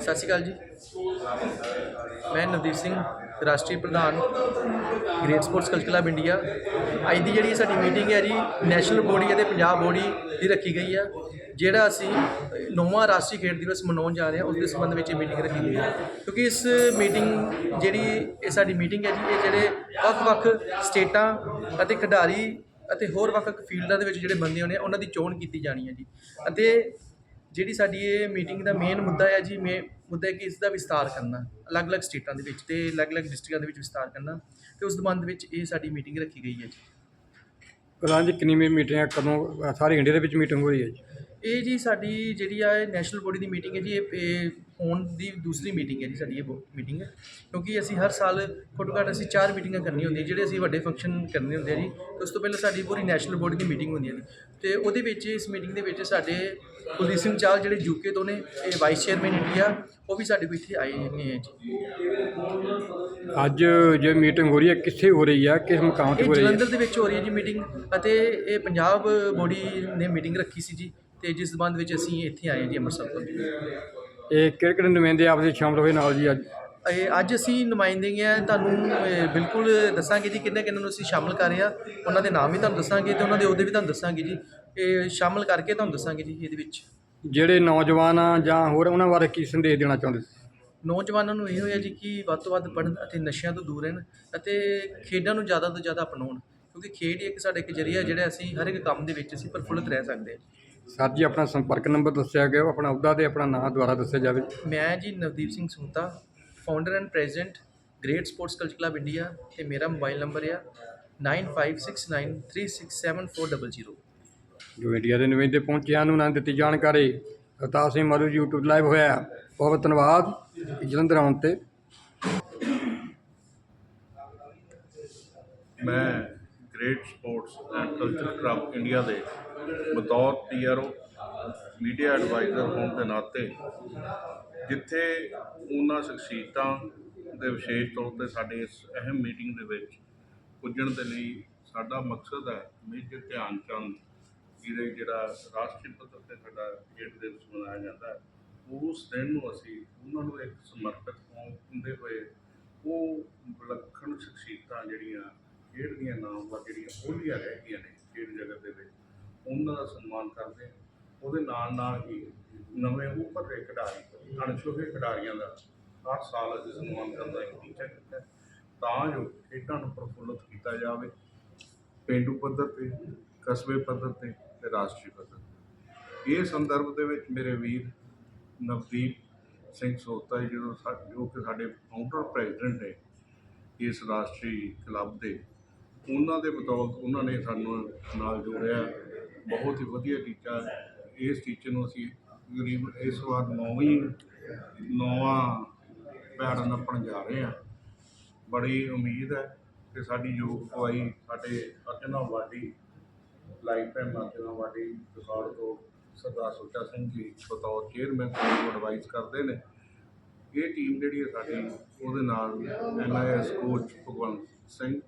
ਸਤਿ ਸ਼੍ਰੀ ਅਕਾਲ ਜੀ। ਮੈਂ ਨਵਦੀਪ ਸਿੰਘ ਰਾਸ਼ਟਰੀ ਪ੍ਰਧਾਨ great sports culture club India ਅੱਜ ਦੀ ਜਿਹੜੀ ਸਾਡੀ ਮੀਟਿੰਗ ਹੈ ਜੀ ਨੈਸ਼ਨਲ ਬੋਡੀ ਅਤੇ ਪੰਜਾਬ ਬੋਡੀ ਦੀ ਰੱਖੀ ਗਈ ਹੈ ਜਿਹੜਾ ਅਸੀਂ ਨੌਵਾਂ ਰਾਸ਼ਟਰੀ ਖੇਡ ਦਿਵਸ ਮਨਾਉਣ ਜਾ ਰਹੇ ਹਾਂ ਉਸ ਦੇ ਸੰਬੰਧ ਵਿੱਚ ਇਹ ਮੀਟਿੰਗ ਰੱਖੀ ਗਈ ਹੈ ਕਿਉਂਕਿ ਇਸ ਮੀਟਿੰਗ ਜਿਹੜੀ ਇਹ ਸਾਡੀ ਮੀਟਿੰਗ ਹੈ ਜੀ ਇਹ ਜਿਹੜੇ ਵੱਖ-ਵੱਖ ਸਟੇਟਾਂ ਅਤੇ ਖਿਡਾਰੀ ਅਤੇ ਹੋਰ ਵੱਖ-ਵੱਖ ਫੀਲਡਾਂ ਦੇ ਵਿੱਚ ਜਿਹੜੇ ਬੰਦੇ ਹੋਣੇ ਆ, ਉਹਨਾਂ ਦੀ ਚੋਣ ਕੀਤੀ ਜਾਣੀ ਹੈ ਜੀ। ਅਤੇ ਜਿਹੜੀ ਸਾਡੀ ਇਹ ਮੀਟਿੰਗ ਦਾ ਮੇਨ ਮੁੱਦਾ ਹੈ ਜੀ ਮੇ ਮੁੱਦਾ ਹੈ ਕਿ ਇਸ ਦਾ ਵਿਸਤਾਰ ਕਰਨਾ ਅਲੱਗ-ਅਲੱਗ ਸਟੇਟਾਂ ਦੇ ਵਿੱਚ ਤੇ ਅਲੱਗ-ਅਲੱਗ ਡਿਸਟ੍ਰਿਕਟਾਂ ਦੇ ਵਿੱਚ ਵਿਸਤਾਰ ਕਰਨਾ ਤੇ ਉਸ ਸੰਬੰਧ ਵਿੱਚ ਇਹ ਸਾਡੀ ਮੀਟਿੰਗ ਰੱਖੀ ਗਈ ਹੈ ਜੀ। ਜੀ ਕਿੰਨੀ ਮੀਟਿੰਗ ਹੈ ਕਦੋਂ ਸਾਰੇ ਇੰਡੀਆ ਦੇ ਵਿੱਚ ਮੀਟਿੰਗ ਹੋ ਰਹੀ ਹੈ ਜੀ। ਇਹ ਜੀ ਸਾਡੀ ਜਿਹੜੀ ਆ ਨੈਸ਼ਨਲ ਬੋਡੀ ਦੀ ਮੀਟਿੰਗ ਹੈ ਜੀ ਇਹ ਇਹ ਹੋਣ ਦੀ ਦੂਸਰੀ ਮੀਟਿੰਗ ਹੈ ਜੀ ਸਾਡੀ ਇਹ ਮੀਟਿੰਗ ਕਿਉਂਕਿ ਅਸੀਂ ਹਰ ਸਾਲ ਘੱਟੋ ਘੱਟ ਅਸੀਂ ਚਾਰ ਮੀਟਿੰਗਾਂ ਕਰਨੀਆਂ ਹੁੰਦੀਆਂ ਜਿਹੜੇ ਅਸੀਂ ਵੱਡੇ ਫੰਕਸ਼ਨ ਕਰਨੇ ਹੁੰਦੇ ਆ ਜੀ। ਉਸ ਤੋਂ ਪਹਿਲਾਂ ਸਾਡੀ ਪੂਰੀ ਨੈਸ਼ਨਲ ਬੋਡੀ ਦੀ ਮੀਟਿੰਗ ਹੁੰਦੀ ਹੈ। ਜੀ ਤੇ ਉਹਦੇ ਵਿੱਚ ਇਸ ਮੀਟਿੰਗ ਦੇ ਵਿੱਚ ਸਾਡੇ ਕੁਲਦੀਪ ਸਿੰਘ ਚਾਲ ਜਿਹੜੇ ਯੂਕੇ ਤੋਂ ਨੇ ਇਹ ਵਾਈਸ ਚੇਅਰਮੈਨ ਇੰਡੀਆ ਉਹ ਵੀ ਸਾਡੇ ਕੋਲ ਇੱਥੇ ਆਏ ਨੇ ਹੈ ਜੀ। ਅੱਜ ਜੇ ਮੀਟਿੰਗ ਹੋ ਰਹੀ ਹੈ ਕਿੱਥੇ ਹੋ ਰਹੀ ਹੈ ਕਿਸ ਮੁਕਾਮ ਤੇ ਹੋ ਰਹੀ ਹੈ ਜਲੰਧਰ ਦੇ ਵਿੱਚ ਹੋ ਰਹੀ ਹੈ ਜੀ ਮੀਟਿੰਗ ਅਤੇ ਇਹ ਪੰਜਾਬ ਬੋਡੀ ਨੇ ਮੀਟਿੰਗ ਰੱਖੀ ਸੀ ਜੀ ਤੇ ਜਿਸ ਸੰਬੰਧ ਵਿੱਚ ਅਸੀਂ ਇੱਥੇ ਆਏ ਹਾਂ ਜੀ ਅੰਮ੍ਰਿਤਸਰ ਤੋਂ। ਇਹ ਕਿਹੜੇ ਕਿਹੜੇ ਨੁਮਾਇੰਦੇ ਆਪਦੇ ਸ਼ਾਮਲ ਹੋਏ ਨਾਲ ਜੀ ਅੱਜ। ਇਹ ਅੱਜ ਅਸੀਂ ਨੁਮਾਇੰਦਗੀਆਂ ਤੁਹਾਨੂੰ ਇਹ ਬਿਲਕੁਲ ਦੱਸਾਂਗੇ ਜੀ ਕਿੰਨੇ ਕਿੰਨੇ ਨੂੰ ਅਸੀਂ ਸ਼ਾਮਲ ਕਰ ਰਹੇ ਹਾਂ। ਉਹਨਾਂ ਦੇ ਨਾਮ ਵੀ ਤੁਹਾਨੂੰ ਦੱਸਾਂਗੇ ਤੇ ਉਹਨਾਂ ਦੇ ਅਹੁਦੇ ਵੀ ਤੁਹਾਨੂੰ ਦੱਸਾਂਗੇ ਜੀ। ਇਹ ਸ਼ਾਮਲ ਕਰਕੇ ਤੁਹਾਨੂੰ ਦੱਸਾਂਗੇ ਜੀ ਇਹਦੇ ਵਿੱਚ। ਜਿਹੜੇ ਨੌਜਵਾਨ ਆ ਜਾਂ ਹੋਰ ਉਹਨਾਂ ਬਾਰੇ ਕੀ ਸੰਦੇਸ਼ ਦੇਣਾ ਚਾਹੁੰਦੇ ਸੀ ਨੌਜਵਾਨਾਂ ਨੂੰ ਇਹ ਹੋਇਆ ਜੀ ਕਿ ਵੱਧ ਤੋਂ ਵੱਧ ਪੜ੍ਹਨ ਅਤੇ ਨਸ਼ਿਆਂ ਤੋਂ ਦੂਰ ਰਹਿਣ ਅਤੇ ਖੇਡਾਂ ਨੂੰ ਜ਼ਿਆਦਾ ਤੋਂ ਜ਼ਿਆਦਾ ਅਪਣਾਉਣ। ਕਿਉਂਕਿ ਖੇਡ ਹੀ ਇੱਕ ਸਾਡਾ ਇੱਕ ਜਰੀਆ ਜਿਹੜਾ ਅਸੀਂ ਹਰ ਇੱਕ ਕੰਮ ਦੇ ਵਿੱਚ ਅਸੀਂ ਪ੍ਰਫੁੱਲਤ ਰਹਿ ਸਕਦੇ ਹਾਂ। ਸਰ ਜੀ ਆਪਣਾ ਸੰਪਰਕ ਨੰਬਰ ਦੱਸਿਆ ਗਿਆ ਆਪਣਾ ਅਹੁਦਾ ਤੇ ਆਪਣਾ ਨਾਮ ਦੁਆਰਾ ਦੱਸਿਆ ਜਾਵੇ। ਮੈਂ ਜੀ Navdeep Singh Suta founder and president great sports culture club India ਤੇ ਮੇਰਾ ਮੋਬਾਈਲ ਨੰਬਰ ਹੈ 9569367400 ਜੋ ਇੰਡੀਆ ਦੇ ਨੁਮਾਇੰਦੇ ਪਹੁੰਚਿਆਂ ਨੂੰ ਨਾ ਦਿੱਤੀ ਜਾਣਕਾਰੀ ਅਵਤਾਰ ਸਿੰਘ ਮਾਰੂ YouTube ਲਾਈਵ ਹੋਇਆ ਬਹੁਤ ਬਹੁਤ ਧੰਨਵਾਦ ਜਲੰਧਰ ਆਉਣ ਤੇ। ਮੈਂ great sports and culture club India ਦੇ ਬਤੌਰ ਪੀਆਰਓ ਮੀਡੀਆ ਐਡਵਾਈਜ਼ਰ ਹੋਣ ਦੇ ਨਾਤੇ ਜਿੱਥੇ ਉਹਨਾਂ ਸ਼ਖਸੀਅਤਾਂ ਦੇ ਵਿਸ਼ੇਸ਼ ਤੌਰ ਤੇ ਸਾਡੇ ਇਸ ਅਹਿਮ ਮੀਟਿੰਗ ਦੇ ਵਿੱਚ ਪੁੱਜਣ ਦੇ ਲਈ ਸਾਡਾ ਮਕਸਦ ਹੈ ਮੇਜਰ ਧਿਆਨ ਚੰਦ ਜਿਹਦੇ ਜਿਹੜਾ ਰਾਸ਼ਟਰੀ ਪੱਧਰ ਤੇ ਸਾਡਾ ਖੇਡ ਦਿਵਸ ਮਨਾਇਆ ਜਾਂਦਾ ਹੈ, ਉਸ ਦਿਨ ਨੂੰ ਅਸੀਂ ਉਹਨਾਂ ਨੂੰ ਇੱਕ ਸਮਰਪਿਤ ਹੁੰਦੇ ਹੋਏ ਉਹ ਵਿਲੱਖਣ ਸ਼ਖਸੀਅਤਾਂ ਜਿਹੜੀਆਂ ਖੇਡ ਦੀਆਂ ਨਾਮਵਰ ਜਿਹੜੀਆਂ ਉਹਲੀਆਂ ਰਹਿ ਗਈਆਂ ਨੇ ਖੇਡ ਜਗਤ ਦੇ ਵਿੱਚ ਉਹਨਾਂ ਦਾ ਸਨਮਾਨ ਕਰਦੇ ਉਹਦੇ ਨਾਲ ਨਾਲ ਹੀ ਨਵੇਂ ਉੱਪਰ ਦੇ ਖਿਡਾਰੀ ਅਣਛੋਹੇ ਖਿਡਾਰੀਆਂ ਦਾ ਹਰ ਸਾਲ ਅਸੀਂ ਸਨਮਾਨ ਕਰਨ ਦਾ ਇੱਕ ਟੀਚਾ ਕੀਤਾ ਤਾਂ ਜੋ ਖੇਡਾਂ ਨੂੰ ਪ੍ਰਫੁੱਲਤ ਕੀਤਾ ਜਾਵੇ। ਪੇਂਡੂ ਪੱਧਰ ਤੇ, ਕਸਬੇ ਪੱਧਰ ਤੇ ਤੇ ਰਾਸ਼ਟਰੀ ਪੱਧਰ ਤੇ। ਇਹ ਸੰਦਰਭ ਦੇ ਵਿੱਚ ਮੇਰੇ ਵੀਰ ਨਵਦੀਪ ਸਿੰਘ ਸੋਤਾ ਜੀ ਜਦੋਂ ਸਾ- ਜੋ ਕਿ ਸਾਡੇ ਫਾਊਂਡਰ ਪ੍ਰੈਜ਼ੀਡੈਂਟ ਨੇ ਇਸ ਰਾਸ਼ਟਰੀ ਕਲੱਬ ਦੇ, ਉਹਨਾਂ ਦੇ ਬਦੌਲਤ ਉਹਨਾਂ ਨੇ ਸਾਨੂੰ ਨਾਲ ਜੋੜਿਆ। ਬਹੁਤ ਹੀ ਵਧੀਆ ਟੀਚਾ ਇਸ ਟੀਚਰ ਨੂੰ ਅਸੀਂ ਗਰੀਬ ਇਸ ਵਾਰ ਨੌਵੀਂ, ਨੌਵਾਂ ਪੈੜ ਨੱਪਣ ਜਾ ਰਹੇ ਹਾਂ। ਬੜੀ ਉਮੀਦ ਹੈ ਕਿ ਸਾਡੀ ਯੋਗ ਅਗਵਾਈ ਸਾਡੇ Arjuna awardee lifetime Arjuna awardee, record ਤੋਂ ਸਰਦਾਰ ਸੁੱਚਾ ਸਿੰਘ ਜੀ ਬਤੌਰ ਚੇਅਰਮੈਨ ਨੂੰ ਐਡਵਾਈਸ ਕਰਦੇ ਨੇ। ਇਹ ਟੀਮ ਜਿਹੜੀ ਹੈ ਸਾਡੀ, ਉਹਦੇ ਨਾਲ ਐਨਆਈਐਸ ਕੋਚ ਭਗਵੰਤ ਸਿੰਘ,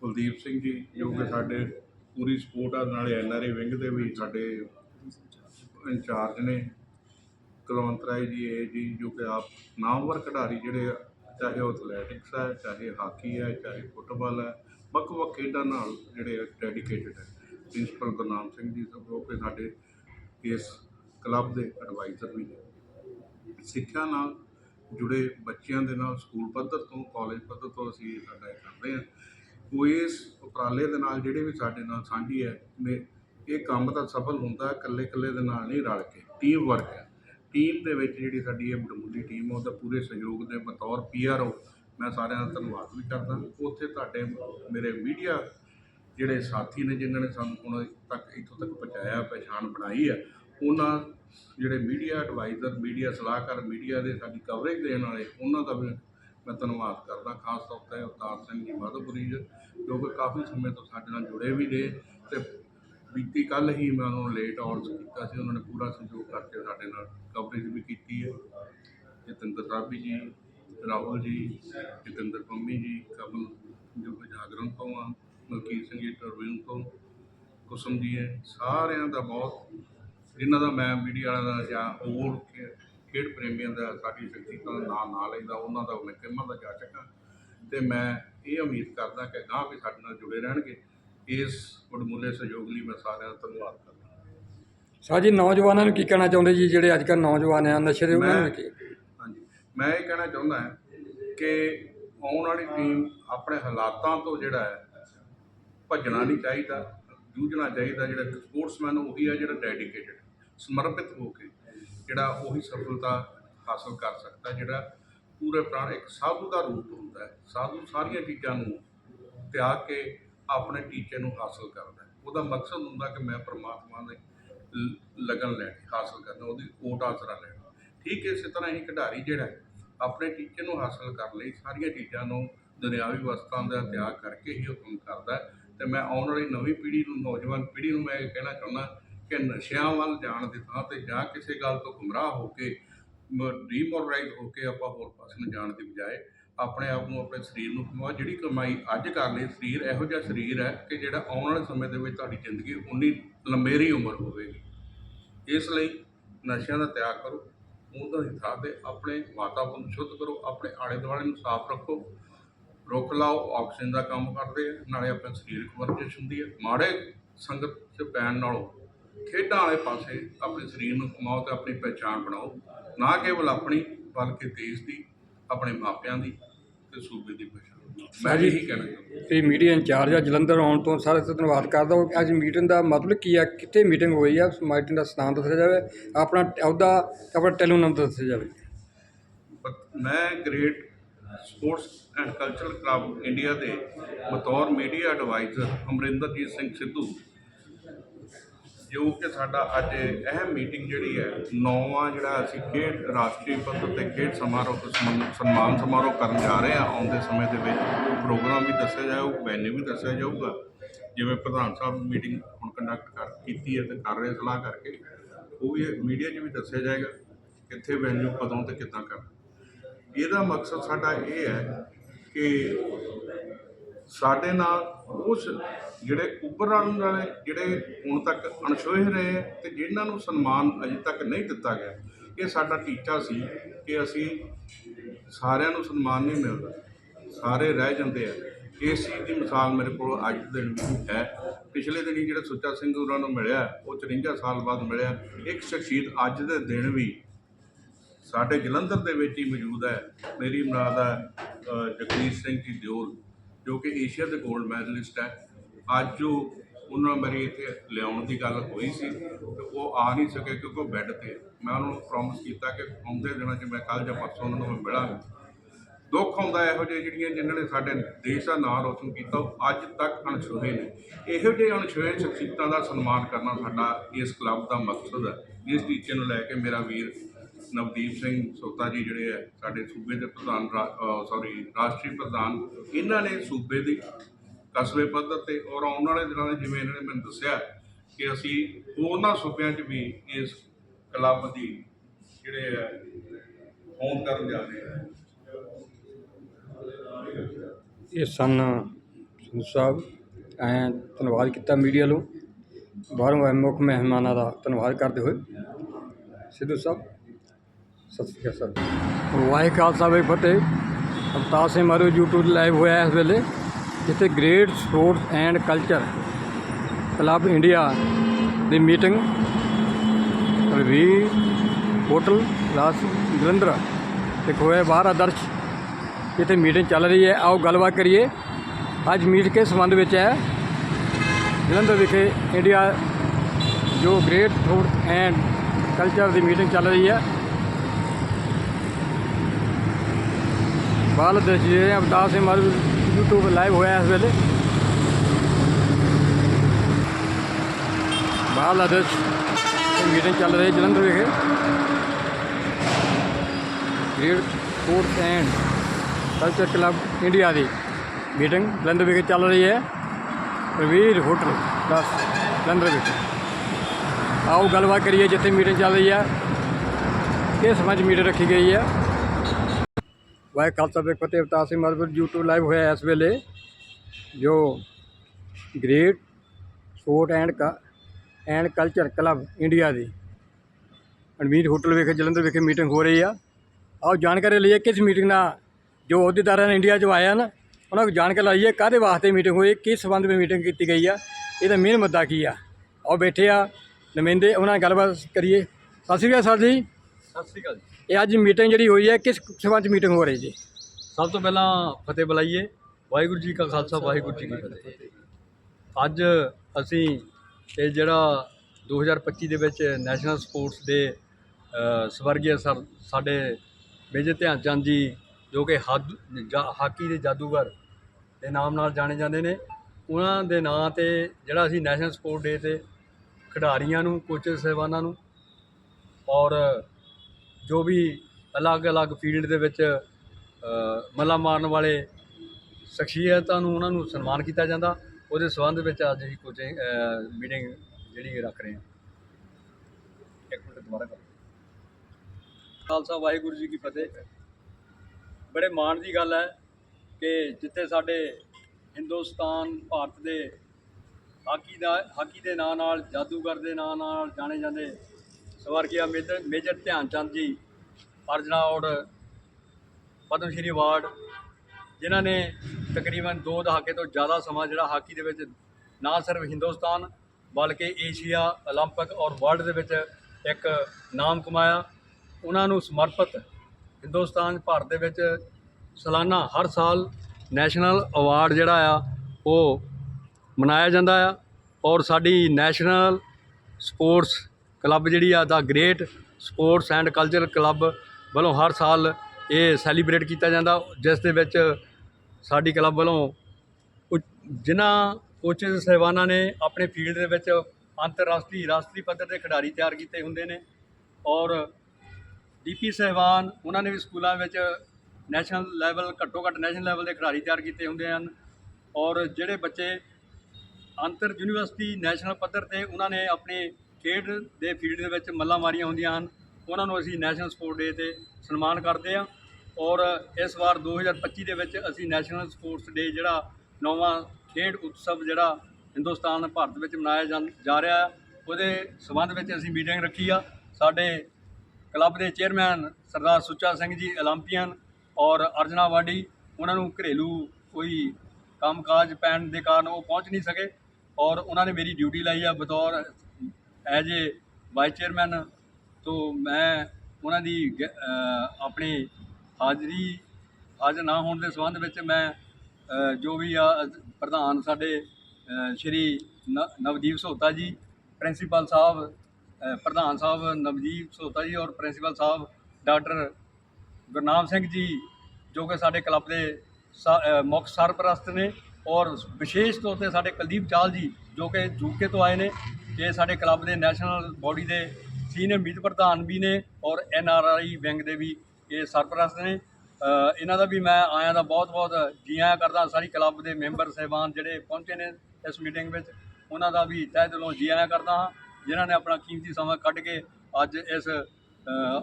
ਕੁਲਦੀਪ ਸਿੰਘ ਜੀ, ਜੋ ਕਿ ਸਾਡੇ ਪੂਰੀ ਸਪੋਰਟ ਆ ਨਾਲੇ ਐਨਆਰਏ ਵਿੰਗ ਦੇ ਵੀ ਸਾਡੇ ਇੰਚਾਰਜ ਨੇ। ਕੁਲਵੰਤ ਰਾਏ ਜੀ ਇਹ ਜੀ ਜੋ ਕਿ ਆਪ ਨਾਮਵਰ ਖਿਡਾਰੀ ਜਿਹੜੇ ਆ, ਚਾਹੇ ਉਹ ਐਥਲੈਟਿਕਸ ਹੈ ਚਾਹੇ ਹਾਕੀ ਹੈ ਚਾਹੇ ਫੁੱਟਬਾਲ ਹੈ ਵੱਖ ਵੱਖ ਖੇਡਾਂ ਨਾਲ ਜਿਹੜੇ ਡੈਡੀਕੇਟਡ ਹੈ ਪ੍ਰਿੰਸੀਪਲ ਗੁਰਨਾਮ ਸਿੰਘ ਜੀ ਸਭ ਉਹ ਕਿ ਸਾਡੇ ਇਸ ਕਲੱਬ ਦੇ ਐਡਵਾਈਜ਼ਰ ਵੀ ਨੇ। ਸਿੱਖਿਆ ਨਾਲ ਜੁੜੇ ਬੱਚਿਆਂ ਦੇ ਨਾਲ ਸਕੂਲ ਪੱਧਰ ਤੋਂ ਕਾਲਜ ਪੱਧਰ ਤੋਂ ਅਸੀਂ ਸਾਡਾ ਇਹ ਕਰਦੇ ਹਾਂ ਉਹ ਇਸ ਉਪਰਾਲੇ ਦੇ ਨਾਲ ਜਿਹੜੇ ਵੀ ਸਾਡੇ ਨਾਲ ਸਾਂਝੀ ਹੈ, ਨੇ ਇਹ ਕੰਮ ਤਾਂ ਸਫਲ ਹੁੰਦਾ ਇਕੱਲੇ ਇਕੱਲੇ ਦੇ ਨਾਲ ਨਹੀਂ, ਰਲ ਕੇ ਟੀਮ ਵਰਕ ਹੈ। ਟੀਮ ਦੇ ਵਿੱਚ ਜਿਹੜੀ ਸਾਡੀ ਇਹ ਬਡਮੁੱਲੀ ਟੀਮ ਹੈ, ਉਹਦਾ ਪੂਰੇ ਸਹਿਯੋਗ ਦੇ ਬਤੌਰ ਪੀਆਰਓ ਮੈਂ ਸਾਰਿਆਂ ਦਾ ਧੰਨਵਾਦ ਵੀ ਕਰਦਾ। ਉੱਥੇ ਤੁਹਾਡੇ ਮੇਰੇ ਮੀਡੀਆ ਜਿਹੜੇ ਸਾਥੀ ਨੇ, ਜਿਨ੍ਹਾਂ ਨੇ ਸਾਨੂੰ ਹੁਣ ਤੱਕ ਇੱਥੋਂ ਤੱਕ ਪਹੁੰਚਾਇਆ, ਪਛਾਣ ਬਣਾਈ ਹੈ, ਉਹਨਾਂ ਜਿਹੜੇ ਮੀਡੀਆ ਐਡਵਾਈਜ਼ਰ ਮੀਡੀਆ ਸਲਾਹਕਾਰ ਮੀਡੀਆ ਦੇ ਸਾਡੀ ਕਵਰੇਜ ਦੇਣ ਵਾਲੇ, ਉਹਨਾਂ ਦਾ ਵੀ ਮੈਂ ਧੰਨਵਾਦ ਕਰਦਾ, ਖਾਸ ਤੌਰ ਤੇ ਅਵਤਾਰ ਸਿੰਘ ਜੀ ਮਾਧੋਪੁਰੀ ਜੀ, ਜੋ ਕਿ ਕਾਫੀ ਸਮੇਂ ਤੋਂ ਸਾਡੇ ਨਾਲ ਜੁੜੇ ਵੀ ਨੇ ਤੇ ਬੀਤੀ ਕੱਲ ਹੀ ਮੈਂ ਉਹਨਾਂ ਨੂੰ ਲੇਟ ਆਉਣ ਕੀਤਾ ਸੀ, ਉਹਨਾਂ ਨੇ ਪੂਰਾ ਸਹਿਯੋਗ ਕਰਕੇ ਸਾਡੇ ਨਾਲ ਕਵਰੇਜ ਵੀ ਕੀਤੀ ਹੈ। ਜਤਿੰਦਰ ਰਾਬੀ ਜੀ, ਰਾਹੁਲ ਜੀ, ਜਤਿੰਦਰ ਪੰਮੀ ਜੀ, ਕਮਲ ਜੋ ਕਿ ਜਾਗਰਣ ਤੋਂ ਆ, ਮਲਕੀਤ ਸਿੰਘ ਜੀ ਟਰਬਿਊਨ ਤੋਂ, ਕੁਸਮ ਜੀ ਹੈ ਸਾਰਿਆਂ ਦਾ ਬਹੁਤ, ਜਿਨ੍ਹਾਂ ਦਾ ਮੈਂ ਮੀਡੀਆ ਵਾਲਿਆਂ ਦਾ ਜਾਂ ਹੋਰ ਖੇਡ ਪ੍ਰੇਮੀਆਂ ਦਾ ਸਾਡੀ ਸ਼ਖਸੀਅਤਾਂ ਦਾ ਨਾਮ ਨਾ ਲੈਂਦਾ ਉਹਨਾਂ ਦਾ ਮੈਂ ਕਿੰਨਾ ਦਾ ਜਾ ਚੱਕਾਂ ਤੇ ਮੈਂ ਇਹ ਉਮੀਦ ਕਰਦਾ ਕਿ ਗਾਂ ਵੀ ਸਾਡੇ ਨਾਲ ਜੁੜੇ ਰਹਿਣਗੇ। ਇਸ ਵਡਮੁੱਲੇ ਸਹਿਯੋਗ ਲਈ ਮੈਂ ਸਾਰਿਆਂ ਦਾ ਧੰਨਵਾਦ ਕਰਦਾ ਸਾਹ ਜੀ ਨੌਜਵਾਨਾਂ ਨੂੰ ਕੀ ਕਹਿਣਾ ਚਾਹੁੰਦੇ ਜੀ ਜਿਹੜੇ ਅੱਜ ਕੱਲ੍ਹ ਨੌਜਵਾਨ ਆ ਨਸ਼ੇ ਦੇ ਉਹਨਾਂ ਨੂੰ ਕੀ? ਹਾਂਜੀ ਮੈਂ ਇਹ ਕਹਿਣਾ ਚਾਹੁੰਦਾ ਹਾਂ ਕਿ ਆਉਣ ਵਾਲੀ ਟੀਮ ਆਪਣੇ ਹਾਲਾਤਾਂ ਤੋਂ ਜਿਹੜਾ ਹੈ ਭੱਜਣਾ ਨਹੀਂ ਚਾਹੀਦਾ ਜੂਝਣਾ ਚਾਹੀਦਾ ਜਿਹੜਾ ਸਪੋਰਟਸਮੈਨ ਉਹੀ ਹੈ ਜਿਹੜਾ ਡੈਡੀਕੇਟਡ ਸਮਰਪਿਤ ਹੋ ਕੇ ਜਿਹੜਾ ਉਹੀ ਸਫਲਤਾ ਹਾਸਲ ਕਰ ਸਕਦਾ, ਜਿਹੜਾ ਪੂਰੇ ਪ੍ਰਾਣ ਇੱਕ ਸਾਧੂ ਦਾ ਰੂਪ ਹੁੰਦਾ ਹੈ। ਸਾਧੂ ਸਾਰੀਆਂ ਚੀਜ਼ਾਂ ਨੂੰ ਤਿਆਗ ਕੇ ਆਪਣੇ ਟੀਚੇ ਨੂੰ ਹਾਸਲ ਕਰਦਾ ਉਹਦਾ ਮਕਸਦ ਹੁੰਦਾ ਕਿ ਮੈਂ ਪਰਮਾਤਮਾ ਦੇ ਲ- ਲਗਨ ਲੈਣੀ ਹਾਸਲ ਕਰਨਾ, ਉਹਦੀ ਕੋਟ ਆਸਰਾ ਲੈਣਾ ਠੀਕ ਇਸੇ ਤਰ੍ਹਾਂ ਹੀ ਖਿਡਾਰੀ ਜਿਹੜਾ ਆਪਣੇ ਟੀਚੇ ਨੂੰ ਹਾਸਲ ਕਰਨ ਲਈ ਸਾਰੀਆਂ ਚੀਜ਼ਾਂ ਨੂੰ ਦੁਨਿਆਵੀ ਵਸਤਾਂ ਦਾ ਤਿਆਗ ਕਰਕੇ ਹੀ ਉਹ ਕੰਮ ਕਰਦਾ ਹੈ। ਤੇ ਮੈਂ ਆਉਣ ਵਾਲੀ ਨਵੀਂ ਪੀੜ੍ਹੀ ਨੂੰ, ਨੌਜਵਾਨ ਪੀੜ੍ਹੀ ਨੂੰ ਮੈਂ ਇਹ ਕਹਿਣਾ ਚਾਹੁੰਦਾ ਕਿ ਨਸ਼ਿਆਂ ਵੱਲ ਜਾਣ ਦੀ ਥਾਂ ਤੇ ਜਾਂ ਕਿਸੇ ਗੱਲ ਤੋਂ ਗੁੰਮਰਾਹ ਹੋ ਕੇ ਡੀਮੋਰਲਾਈਜ਼ ਹੋ ਕੇ ਆਪਾਂ ਹੋਰ ਪਾਸੇ ਨੂੰ ਜਾਣ ਦੀ ਬਜਾਏ ਆਪਣੇ ਆਪ ਨੂੰ, ਆਪਣੇ ਸਰੀਰ ਨੂੰ ਕਮਾਓ ਜਿਹੜੀ ਕਮਾਈ ਅੱਜ ਕਰ ਲਈ, ਸਰੀਰ ਇਹੋ ਜਿਹਾ ਸਰੀਰ ਹੈ ਕਿ ਜਿਹੜਾ ਆਉਣ ਵਾਲੇ ਸਮੇਂ ਦੇ ਵਿੱਚ ਤੁਹਾਡੀ ਜ਼ਿੰਦਗੀ ਉਨੀ ਲੰਮੇਰੀ ਉਮਰ ਹੋਵੇਗੀ। ਇਸ ਲਈ ਨਸ਼ਿਆਂ ਦਾ ਤਿਆਗ ਕਰੋ ਉਹਨਾਂ ਦੀ ਥਾਂ ਤੇ ਆਪਣੇ ਵਾਤਾਵਰਨ ਨੂੰ ਸ਼ੁੱਧ ਕਰੋ, ਆਪਣੇ ਆਲੇ ਦੁਆਲੇ ਨੂੰ ਸਾਫ਼ ਰੱਖੋ, ਰੁੱਖ ਲਾਓ, ਆਕਸੀਜਨ ਦਾ ਕੰਮ ਕਰਦੇ ਆ, ਨਾਲੇ ਆਪਣੇ ਸਰੀਰਕ ਵਰਜਿਸ਼ ਹੁੰਦੀ ਹੈ। ਮਾੜੇ ਸੰਗਤ 'ਚ ਪੈਣ ਨਾਲੋਂ ਖੇਡਾਂ ਵਾਲੇ ਪਾਸੇ ਆਪਣੇ ਸਰੀਰ ਨੂੰ ਕਮਾਓ ਤੇ ਆਪਣੀ ਪਹਿਚਾਣ ਬਣਾਓ। ਨਾ ਕੇਵਲ ਆਪਣੀ ਬਲਕਿ ਦੇਸ਼ ਦੀ ਆਪਣੇ ਮਾਪਿਆਂ ਦੀ ਤੇ ਸੂਬੇ ਦੀ ਪਛਾਣ ਮੈਂ ਹਾਂਜੀ। ਇਹੀ ਕਹਿਣਾ ਤੇ ਮੀਡੀਆ ਇੰਚਾਰਜ ਆ ਜਲੰਧਰ ਆਉਣ ਤੋਂ ਸਾਰੇ ਤੋਂ ਧੰਨਵਾਦ ਕਰਦਾ ਹਾਂ। ਅੱਜ ਮੀਟਿੰਗ ਦਾ ਮਤਲਬ ਕੀ ਆ? ਕਿੱਥੇ ਮੀਟਿੰਗ ਹੋਈ ਆ? ਮੀਟਿੰਗ ਦਾ ਸਥਾਨ ਦੱਸਿਆ ਜਾਵੇ। ਆਪਣਾ ਅਹੁਦਾ ਆਪਣਾ ਟੈਲੀਫੋਨ ਨੰਬਰ ਦੱਸਿਆ ਜਾਵੇ। ਮੈਂ great sports and cultural club India ਦੇ ਬਤੌਰ ਮੀਡੀਆ ਐਡਵਾਈਜ਼ਰ ਅਮਰਿੰਦਰਜੀਤ ਸਿੰਘ ਸਿੱਧੂ ਜੋ ਕਿ ਸਾਡਾ ਅੱਜ ਅਹਿਮ ਮੀਟਿੰਗ ਜਿਹੜੀ ਹੈ, ਨੌਵਾਂ ਜਿਹੜਾ ਅਸੀਂ ਖੇਡ, ਰਾਸ਼ਟਰੀ ਪੱਧਰ ਤੇ ਖੇਡ ਸਮਾਰੋਹ ਸਨਮਾਨ ਸਨਮਾਨ ਸਮਾਰੋਹ ਕਰਨ ਜਾ ਰਹੇ ਹਾਂ। ਆਉਂਦੇ ਸਮੇਂ ਦੇ ਵਿੱਚ ਪ੍ਰੋਗਰਾਮ ਵੀ ਦੱਸਿਆ ਜਾਊਗਾ ਵੈਨਿਊ ਵੀ ਦੱਸਿਆ ਜਾਊਗਾ। ਜਿਵੇਂ ਪ੍ਰਧਾਨ ਸਾਹਿਬ ਮੀਟਿੰਗ ਹੁਣ ਕੰਡਕਟ ਕਰ, ਕੀਤੀ ਹੈ ਤੇ ਕਰ ਰਹੇ ਸਲਾਹ ਕਰਕੇ, ਉਹ ਵੀ ਮੀਡੀਆ 'ਚ ਵੀ ਦੱਸਿਆ ਜਾਏਗਾ ਕਿੱਥੇ ਵੈਨਿਊ ਕਦੋਂ ਤੇ ਕਿੱਦਾਂ ਕਰਨਾ। ਇਹਦਾ ਮਕਸਦ ਸਾਡਾ ਇਹ ਹੈ ਕਿ ਸਾਡੇ ਨਾਲ ਉਸ ਜਿਹੜੇ ਉੱਭਰਨ ਵਾਲੇ ਜਿਹੜੇ ਹੁਣ ਤੱਕ ਅਣਛੋਏ ਰਹੇ ਹੈ ਤੇ ਜਿਨ੍ਹਾਂ ਨੂੰ ਸਨਮਾਨ ਅਜੇ ਤੱਕ ਨਹੀਂ ਦਿੱਤਾ ਗਿਆ ਇਹ ਸਾਡਾ ਟੀਚਾ ਸੀ ਕਿ ਅਸੀਂ ਸਾਰਿਆਂ ਨੂੰ ਸਨਮਾਨ ਨਹੀਂ ਮਿਲਦਾ। ਸਾਰੇ ਰਹਿ ਜਾਂਦੇ ਆ। ਇਸ ਚੀਜ਼ ਦੀ ਮਿਸਾਲ ਮੇਰੇ ਕੋਲ ਅੱਜ ਦੇ ਦਿਨ ਵੀ ਹੈ। ਪਿਛਲੇ ਦਿਨੀ ਜਿਹੜਾ ਸੁੱਚਾ ਸਿੰਘ ਉਹਨਾਂ ਨੂੰ ਮਿਲਿਆ ਉਹ 54 ਸਾਲ ਬਾਅਦ ਮਿਲਿਆ। ਇੱਕ ਸ਼ਖਸੀਅਤ ਅੱਜ ਦੇ ਦਿਨ ਵੀ ਸਾਡੇ ਜਲੰਧਰ ਦੇ ਵਿੱਚ ਹੀ ਮੌਜੂਦ ਹੈ। ਮੇਰੀ ਮੁਰਾਦ ਹੈ ਅ, ਜਗਦੀਸ਼ ਸਿੰਘ ਜੀ ਦਿਓਲ। ਜੋ ਕਿ ਏਸ਼ੀਆ ਦੇ 골ਡ ਮੈਡਲਿਸਟ ਹੈ। ਅੱਜ ਉਹ ਉਹਨਾਂ ਮੇਰੀ ਇੱਥੇ ਲਿਆਉਣ ਦੀ ਗੱਲ ਹੋਈ ਸੀ, ਤੇ ਉਹ ਆ ਨਹੀਂ ਸਕੇ ਕਿਉਂਕਿ ਉਹ ਬੈੱਡ ਤੇ। ਮੈਂ ਉਹਨਾਂ ਨੂੰ ਪ੍ਰੋਮਿਸ ਕੀਤਾ ਕਿ ਆਉਂਦੇ ਦਿਨਾਂ 'ਚ ਮੈਂ ਕੱਲ੍ਹ ਜਾਂ ਪਰਸੋਂ ਉਹਨਾਂ ਨੂੰ ਮਿਲਾਂਗਾ ਦੁੱਖ ਹੁੰਦਾ ਇਹੋ ਜਿਹੇ ਜਿਹੜੀਆਂ ਜਿਨ੍ਹਾਂ ਨੇ ਸਾਡੇ ਦੇਸ਼ ਦਾ ਨਾਮ ਰੋਸ਼ਨ ਕੀਤਾ, ਉਹ ਅੱਜ ਤੱਕ ਅਣਛੋਹੇ ਨੇ। ਇਹੋ ਜਿਹੇ ਅਣਛੋਹੇ ਸ਼ਖਸੀਅਤਾਂ ਦਾ ਸਨਮਾਨ ਕਰਨਾ ਸਾਡਾ ਇਸ ਕਲੱਬ ਦਾ ਮਕਸਦ ਹੈ। ਇਸ ਟੀਚੇ ਨੂੰ ਲੈ ਕੇ ਮੇਰਾ ਵੀਰ ਨਵਦੀਪ ਸਿੰਘ ਸੋਤਾ ਜੀ ਜਿਹੜੇ ਹੈ ਸਾਡੇ ਸੂਬੇ ਦੇ ਪ੍ਰਧਾਨ ਸੌਰੀ ਰਾਸ਼ਟਰੀ ਪ੍ਰਧਾਨ, ਇਹਨਾਂ ਨੇ ਸੂਬੇ ਦੀ ਕਸਬੇ ਪੱਧਰ ਤੇ ਔਰ ਆਉਣ ਵਾਲੇ ਦਿਨਾਂ ਦੇ ਜਿਵੇਂ ਇਹਨਾਂ ਨੇ ਮੈਨੂੰ ਦੱਸਿਆ ਕਿ ਅਸੀਂ ਹੋਰਨਾਂ ਸੂਬਿਆਂ 'ਚ ਵੀ ਇਸ ਕਲੱਬ ਦੀ ਜਿਹੜੇ ਹੈ ਹੋਂਦ ਕਰਨ ਜਾ ਰਹੇ ਹਾਂ। ਇਹ ਸਨ ਸੰਧੂ ਸਾਹਿਬ, ਐਂ ਧੰਨਵਾਦ ਕੀਤਾ ਮੀਡੀਆ ਨੂੰ। ਬਾਹਰੋਂ ਆਏ ਮੁੱਖ ਮਹਿਮਾਨਾਂ ਦਾ ਧੰਨਵਾਦ ਕਰਦੇ ਹੋਏ। ਸਿੱਧੂ ਸਾਹਿਬ ਸਤਿ ਸ਼੍ਰੀ ਅਕਾਲ ਸਰ। ਵਾਹਿ ਖਾਲਸਾ ਵੇ ਫਤਿਹ। ਅਵਤਾਰ ਸਿੰਘ ਮਾਰੂ YouTube ਲਾਈਵ ਹੋਇਆ ਇਸ ਵੇਲੇ, ਜਿੱਥੇ great sports and culture club India the meeting ਵੀ ਹੋਟਲ ਲਾਸ ਜਲੰਧਰ ਇੱਕ ਹੋਇਆ ਬਾਹਰ ਆਦਰਸ਼। ਜਿੱਥੇ ਮੀਟਿੰਗ ਚੱਲ ਰਹੀ ਹੈ। ਆਓ ਗੱਲਬਾਤ ਕਰੀਏ। ਅੱਜ ਮੀਟ ਕੇ ਸੰਬੰਧ ਵਿੱਚ ਹੈ? ਜਲੰਧਰ ਵਿਖੇ ਇੰਡੀਆ ਜੋ ਗ੍ਰੇਟ ਫੂਡ ਐਂਡ ਕਲਚਰ ਦੀ ਮੀਟਿੰਗ ਚੱਲ ਰਹੀ ਹੈ। ਬਾਲ ਦੇਸ਼ ਜਿਹੜੇ ਅਵਤਾਰ ਸਿੰਘ ਮਾਰੂ YouTube ਲਾਈਵ ਹੋਇਆ ਇਸ ਵੇਲੇ। ਬਾਂਗਲਾਦੇਸ਼ ਮੀਟਿੰਗ ਚੱਲ ਰਹੀ ਹੈ ਜਲੰਧਰ ਵਿਖੇ। Great sports and culture club India the meeting Jalandhar ਵਿਖੇ ਚੱਲ ਰਹੀ ਹੈ। ਰਵੀਰ ਹੋਟਲ ਦਸ ਜਲੰਧਰ ਵਿਖੇ। ਆਓ ਗੱਲਬਾਤ ਕਰੀਏ ਜਿੱਥੇ ਮੀਟਿੰਗ ਚੱਲ ਰਹੀ ਹੈ। ਕਿਸ ਸਮਝ ਮੀਟਿੰਗ ਰੱਖੀ ਗਈ ਹੈ? ਵਾਹਿ ਖਾਲਸਾ ਵੇਖ ਫਤਿਹ ਅਵਤਾਰ ਸਿੰਘ ਮਰਬਰ YouTube ਲਾਈਵ ਹੋਇਆ ਇਸ ਵੇਲੇ, ਜੋ great sport and and culture club India ਦੀ। ਅਣਮੀਰ ਹੋਟਲ ਵਿਖੇ, ਜਲੰਧਰ ਵਿਖੇ ਮੀਟਿੰਗ ਹੋ ਰਹੀ ਆ। ਆਓ ਜਾਣਕਾਰੀ ਲਈਏ ਕਿਸ ਮੀਟਿੰਗ ਨਾਲ ਜੋ ਅਹੁਦੇਦਾਰਾਂ ਨੇ ਇੰਡੀਆ 'ਚੋਂ ਆਇਆ ਨਾ, ਉਹਨਾਂ ਨੂੰ ਜਾਣਕਾਰੀ ਲਈਏ ਕਾਹਦੇ ਵਾਸਤੇ ਮੀਟਿੰਗ ਹੋਈ, ਕਿਸ ਸੰਬੰਧ ਵਿੱਚ ਮੀਟਿੰਗ ਕੀਤੀ ਗਈ ਆ, ਇਹਦਾ ਮੇਨ ਮੁੱਦਾ ਕੀ ਆ। ਆਓ ਬੈਠੇ ਆ ਨੁਮਾਇੰਦੇ ਉਹਨਾਂ ਨਾਲ ਗੱਲਬਾਤ ਕਰੀਏ। ਸਤਿ ਸ਼੍ਰੀ ਅਕਾਲ ਸਰ ਜੀ। ਸਤਿ ਸ੍ਰੀ ਅਕਾਲ ਜੀ। ਇਹ ਅੱਜ ਮੀਟਿੰਗ ਜਿਹੜੀ ਹੋਈ ਹੈ ਕਿਸ ਸੰਬੰਧ ਮੀਟਿੰਗ ਹੋ ਰਹੀ ਜੀ? ਸਭ ਤੋਂ ਪਹਿਲਾਂ ਫਤਿਹ ਬੁਲਾਈਏ। ਵਾਹਿਗੁਰੂ ਜੀ ਕਾ ਖਾਲਸਾ ਵਾਹਿਗੁਰੂ ਜੀ ਕੀ ਫਤਿਹ। ਅੱਜ ਅਸੀਂ ਇਹ ਜਿਹੜਾ 2025 ਦੇ ਵਿੱਚ ਨੈਸ਼ਨਲ ਸਪੋਰਟਸ ਦੇ ਸਵਰਗੀ ਸਰ ਸਾਡੇ ਮੇਜਰ ਧਿਆਨ ਚੰਦ ਜੀ ਜੋ ਕਿ ਹਾਕੀ ਦੇ ਜਾਦੂਗਰ ਦੇ ਨਾਮ ਨਾਲ ਜਾਣੇ ਜਾਂਦੇ ਨੇ। ਉਹਨਾਂ ਦੇ ਨਾਂ ਤੇ ਜਿਹੜਾ ਅਸੀਂ ਨੈਸ਼ਨਲ ਸਪੋਰਟ ਡੇ ਤੇ ਖਿਡਾਰੀਆਂ ਨੂੰ ਕੋਚਸ ਸਹਿਬਾਨਾਂ ਨੂੰ ਔਰ ਜੋ ਵੀ ਅਲੱਗ-ਅਲੱਗ ਫੀਲਡ ਦੇ ਵਿੱਚ ਅ, ਮੱਲਾਂ ਮਾਰਨ ਵਾਲੇ ਸ਼ਖਸੀਅਤਾਂ ਨੂੰ ਉਹਨਾਂ ਨੂੰ ਸਨਮਾਨ ਕੀਤਾ ਜਾਂਦਾ। ਉਹਦੇ ਸੰਬੰਧ ਵਿੱਚ ਅੱਜ ਅਸੀਂ ਕੋਚਿੰਗ ਮੀਟਿੰਗ ਜਿਹੜੀ ਰੱਖ ਰਹੇ ਹਾਂ। ਇੱਕ ਮਿੰਟ ਦੁਬਾਰਾ ਕਰੋ। ਖਾਲਸਾ ਵਾਹਿਗੁਰੂ ਜੀ ਕੀ ਫਤਿਹ। ਬੜੇ ਮਾਣ ਦੀ ਗੱਲ ਹੈ ਕਿ ਜਿੱਥੇ ਸਾਡੇ ਹਿੰਦੁਸਤਾਨ ਭਾਰਤ ਦੇ ਹਾਕੀ ਦਾ ਹਾਕੀ ਦੇ ਨਾਂ ਨਾਲ ਜਾਦੂਗਰ ਦੇ ਨਾਂ ਨਾਲ ਜਾਣੇ ਜਾਂਦੇ ਸਵਰਗੀਆ major major Dhyan Chand ji Arjuna award Padma Shri award ਜਿਨ੍ਹਾਂ ਨੇ ਤਕਰੀਬਨ 2 ਦਹਾਕੇ ਤੋਂ ਜ਼ਿਆਦਾ ਸਮਾਂ ਜਿਹੜਾ ਹਾਕੀ ਦੇ ਵਿੱਚ ਨਾ ਸਿਰਫ ਹਿੰਦੁਸਤਾਨ ਬਲਕਿ ਏਸ਼ੀਆ 올림픽 ਔਰ ਵਰਲਡ ਦੇ ਵਿੱਚ ਇੱਕ ਨਾਮ ਕਮਾਇਆ ਉਹਨਾਂ ਨੂੰ ਸਮਰਪਿਤ ਹਿੰਦੁਸਤਾਨ ਭਾਰਤ ਦੇ ਵਿੱਚ ਸਾਲਾਨਾ ਹਰ ਸਾਲ ਨੈਸ਼ਨਲ ਅਵਾਰਡ ਜਿਹੜਾ ਆ ਉਹ ਮਨਾਇਆ ਜਾਂਦਾ ਆ ਔਰ ਸਾਡੀ ਨੈਸ਼ਨਲ ਸਪੋਰਟਸ ਕਲੱਬ ਜਿਹੜੀ ਆ, the great sports and culture club ਵੱਲੋਂ ਹਰ ਸਾਲ ਇਹ ਸੈਲੀਬ੍ਰੇਟ ਕੀਤਾ ਜਾਂਦਾ। ਜਿਸ ਦੇ ਵਿੱਚ ਸਾਡੀ ਕਲੱਬ ਵੱਲੋਂ ਕੁਝ, ਜਿਨ੍ਹਾਂ ਕੋਚਿਸ ਸਹਿਬਾਨਾਂ ਨੇ ਆਪਣੇ ਫੀਲਡ ਦੇ ਵਿੱਚ ਅੰਤਰਰਾਸ਼ਟਰੀ ਰਾਸ਼ਟਰੀ ਪੱਧਰ ਦੇ ਖਿਡਾਰੀ ਤਿਆਰ ਕੀਤੇ ਹੁੰਦੇ ਨੇ ਔਰ ਡੀਪੀ ਸਹਿਬਾਨ, ਉਹਨਾਂ ਨੇ ਵੀ ਸਕੂਲਾਂ ਵਿੱਚ ਨੈਸ਼ਨਲ ਲੈਵਲ, ਘੱਟੋ ਘੱਟ ਨੈਸ਼ਨਲ ਲੈਵਲ ਦੇ ਖਿਡਾਰੀ ਤਿਆਰ ਕੀਤੇ ਹੁੰਦੇ ਹਨ ਔਰ ਜਿਹੜੇ ਬੱਚੇ ਅੰਤਰ ਯੂਨੀਵਰਸਿਟੀ ਨੈਸ਼ਨਲ ਪੱਧਰ ਤੇ ਉਹਨਾਂ ਨੇ ਆਪਣੇ ਖੇਡ ਦੇ ਫੀਲਡ ਦੇ ਵਿੱਚ ਮੱਲਾਂ ਮਾਰੀਆਂ ਹੁੰਦੀਆਂ ਹਨ। ਉਹਨਾਂ ਨੂੰ ਅਸੀਂ ਨੈਸ਼ਨਲ ਸਪੋਰਟ ਡੇ ਤੇ ਸਨਮਾਨ ਕਰਦੇ ਆ ਔਰ ਇਸ ਵਾਰ 2025 ਦੇ ਵਿੱਚ ਅਸੀਂ ਨੈਸ਼ਨਲ ਸਪੋਰਟਸ ਡੇ ਜਿਹੜਾ ਨੌਵਾਂ ਖੇਡ ਉਤਸਵ ਜਿਹੜਾ ਹਿੰਦੁਸਤਾਨ ਭਾਰਤ ਵਿੱਚ ਮਨਾਇਆ ਜਾ ਰਿਹਾ ਉਹਦੇ ਸਬੰਧ ਵਿੱਚ ਅਸੀਂ ਮੀਟਿੰਗ ਰੱਖੀ ਆ। ਸਾਡੇ ਕਲੱਬ ਦੇ ਚੇਅਰਮੈਨ ਸਰਦਾਰ ਸੁੱਚਾ ਸਿੰਘ ਜੀ 올림픽ੀਅਨ ਔਰ ਅਰਜਨਾ ਵਾਡੀ, ਉਹਨਾਂ ਨੂੰ ਘਰੇਲੂ ਕੋਈ ਕੰਮਕਾਜ ਪੈਣ ਦੇ ਕਾਰਨ ਉਹ ਪਹੁੰਚ ਨਹੀਂ ਸਕੇ ਔਰ ਉਹਨਾਂ ਨੇ ਮੇਰੀ ਡਿਊਟੀ ਲਈ ਆ ਬਤੌਰ ਐਜ ਏ ਵਾਈਸ ਚੇਅਰਮੈਨ ਤੋਂ ਮੈਂ ਉਹਨਾਂ ਦੀ ਗ- ਆਪਣੀ ਹਾਜ਼ਰੀ, ਹਾਜ਼ਰ ਨਾ ਹੋਣ ਦੇ ਸੰਬੰਧ ਵਿੱਚ ਮੈਂ ਜੋ ਵੀ ਆ ਪ੍ਰਧਾਨ ਸਾਡੇ ਸ਼੍ਰੀ ਨ- ਨਵਦੀਪ ਸੋਤਾ ਜੀ, ਪ੍ਰਿੰਸੀਪਲ ਸਾਹਿਬ ਪ੍ਰਧਾਨ ਸਾਹਿਬ ਨਵਦੀਪ ਸੋਤਾ ਜੀ ਔਰ ਪ੍ਰਿੰਸੀਪਲ ਸਾਹਿਬ ਡਾਕਟਰ ਗੁਰਨਾਮ ਸਿੰਘ ਜੀ, ਜੋ ਕਿ ਸਾਡੇ ਕਲੱਬ ਦੇ ਸਾ- ਮੁੱਖ ਸਰਪ੍ਰਸਤ ਨੇ ਔਰ ਵਿਸ਼ੇਸ਼ ਤੌਰ ਤੇ ਸਾਡੇ ਕੁਲਦੀਪ ਚਾਲ ਜੀ, ਜੋ ਕਿ ਯੂਕੇ ਤੋਂ ਆਏ ਨੇ ਇਹ ਸਾਡੇ ਕਲੱਬ ਦੇ ਨੈਸ਼ਨਲ ਬੋਡੀ ਦੇ ਸੀਨੀਅਰ ਮੀਤ ਪ੍ਰਧਾਨ ਵੀ ਨੇ ਔਰ ਐਨ ਆਰ ਆਈ ਵਿੰਗ ਦੇ ਵੀ ਇਹ ਸਰਪ੍ਰਸਤ ਨੇ ਇਹਨਾਂ ਦਾ ਵੀ ਮੈਂ ਆਇਆਂ ਦਾ ਬਹੁਤ ਬਹੁਤ ਜੀ ਆਇਆਂ ਕਰਦਾ, ਸਾਰੀ ਕਲੱਬ ਦੇ ਮੈਂਬਰ ਸਹਿਬਾਨ ਜਿਹੜੇ ਪਹੁੰਚੇ ਨੇ ਇਸ ਮੀਟਿੰਗ ਵਿੱਚ, ਉਹਨਾਂ ਦਾ ਵੀ ਤਹਿ ਦਿਲੋਂ ਜੀ ਆਇਆਂ ਕਰਦਾ ਹਾਂ, ਜਿਨ੍ਹਾਂ ਨੇ ਆਪਣਾ ਕੀਮਤੀ ਸਮਾਂ ਕੱਢ ਕੇ ਅੱਜ ਇਸ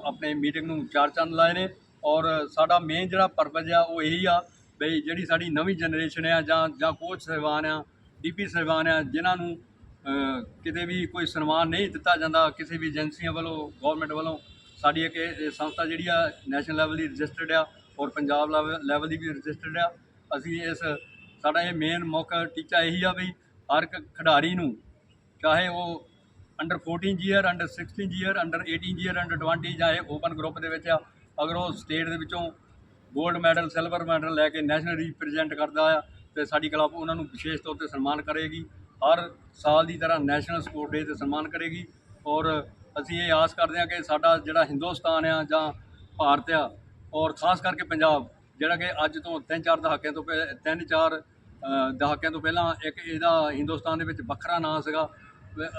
ਆਪਣੇ ਮੀਟਿੰਗ ਨੂੰ ਚਾਰ ਚੰਦ ਲਾਏ ਨੇ ਔਰ ਸਾਡਾ ਮੇਨ ਜਿਹੜਾ ਪਰਪਸ ਆ ਉਹ ਇਹੀ ਆ ਬਈ ਜਿਹੜੀ ਸਾਡੀ ਨਵੀਂ ਜਨਰੇਸ਼ਨ ਆ ਜਾਂ ਜਾਂ ਕੋਚ ਸਹਿਬਾਨ ਆ ਡੀਪੀ ਸਹਿਬਾਨ ਆ, ਜਿਨ੍ਹਾਂ ਨੂੰ ਕਿਤੇ ਵੀ ਕੋਈ ਸਨਮਾਨ ਨਹੀਂ ਦਿੱਤਾ ਜਾਂਦਾ, ਕਿਸੇ ਵੀ ਏਜੰਸੀਆਂ ਵੱਲੋਂ ਗਵਰਨਮੈਂਟ ਵੱਲੋਂ, ਸਾਡੀ ਇੱਕ ਸੰਸਥਾ ਜਿਹੜੀ ਆ ਨੈਸ਼ਨਲ ਲੈਵਲ ਦੀ ਰਜਿਸਟਰਡ ਆ ਔਰ ਪੰਜਾਬ ਲੈਵਲ ਦੀ ਵੀ ਰਜਿਸਟਰਡ ਆ। ਅਸੀਂ ਇਸ, ਸਾਡਾ ਇਹ ਮੇਨ ਮੁੱਖ ਟੀਚਾ ਇਹੀ ਆ ਵੀ ਹਰ ਇੱਕ ਖਿਡਾਰੀ ਨੂੰ, ਚਾਹੇ ਉਹ under 14 year under 16 year under 18 year under 20 ਜਾਂ ਇਹ ਓਪਨ ਗਰੁੱਪ ਦੇ ਵਿੱਚ ਆ, ਅਗਰ ਉਹ ਸਟੇਟ ਦੇ ਵਿੱਚੋਂ 골ਡ ਮੈਡਲ ਸਿਲਵਰ ਮੈਡਲ ਲੈ ਕੇ ਨੈਸ਼ਨਲ ਰਿਪਰੈਜ਼ੈਂਟ ਕਰਦਾ ਆ, ਤੇ ਸਾਡੀ ਕਲੱਬ ਉਹਨਾਂ ਨੂੰ ਵਿਸ਼ੇਸ਼ ਤੌਰ ਤੇ ਸਨਮਾਨ ਕਰੇਗੀ। ਹਰ ਸਾਲ ਦੀ ਤਰ੍ਹਾਂ ਨੈਸ਼ਨਲ ਸਪੋਰਟ ਡੇ ਤੇ ਸਨਮਾਨ ਕਰੇਗੀ। ਔਰ ਅਸੀਂ ਇਹ ਆਸ ਕਰਦੇ ਹਾਂ ਕਿ ਸਾਡਾ ਜਿਹੜਾ ਹਿੰਦੁਸਤਾਨ ਆ ਜਾਂ ਭਾਰਤ ਆ, ਔਰ ਖਾਸ ਕਰਕੇ ਪੰਜਾਬ, ਜਿਹੜਾ ਕਿ ਅੱਜ ਤੋਂ ਤਿੰਨ ਚਾਰ ਦਹਾਕਿਆਂ ਤੋਂ ਪਹਿ- ਤਿੰਨ ਚਾਰ ਦਹਾਕਿਆਂ ਤੋਂ ਪਹਿਲਾਂ ਇੱਕ ਇਹਦਾ ਹਿੰਦੁਸਤਾਨ ਦੇ ਵਿੱਚ ਵੱਖਰਾ ਨਾਂ ਸੀਗਾ।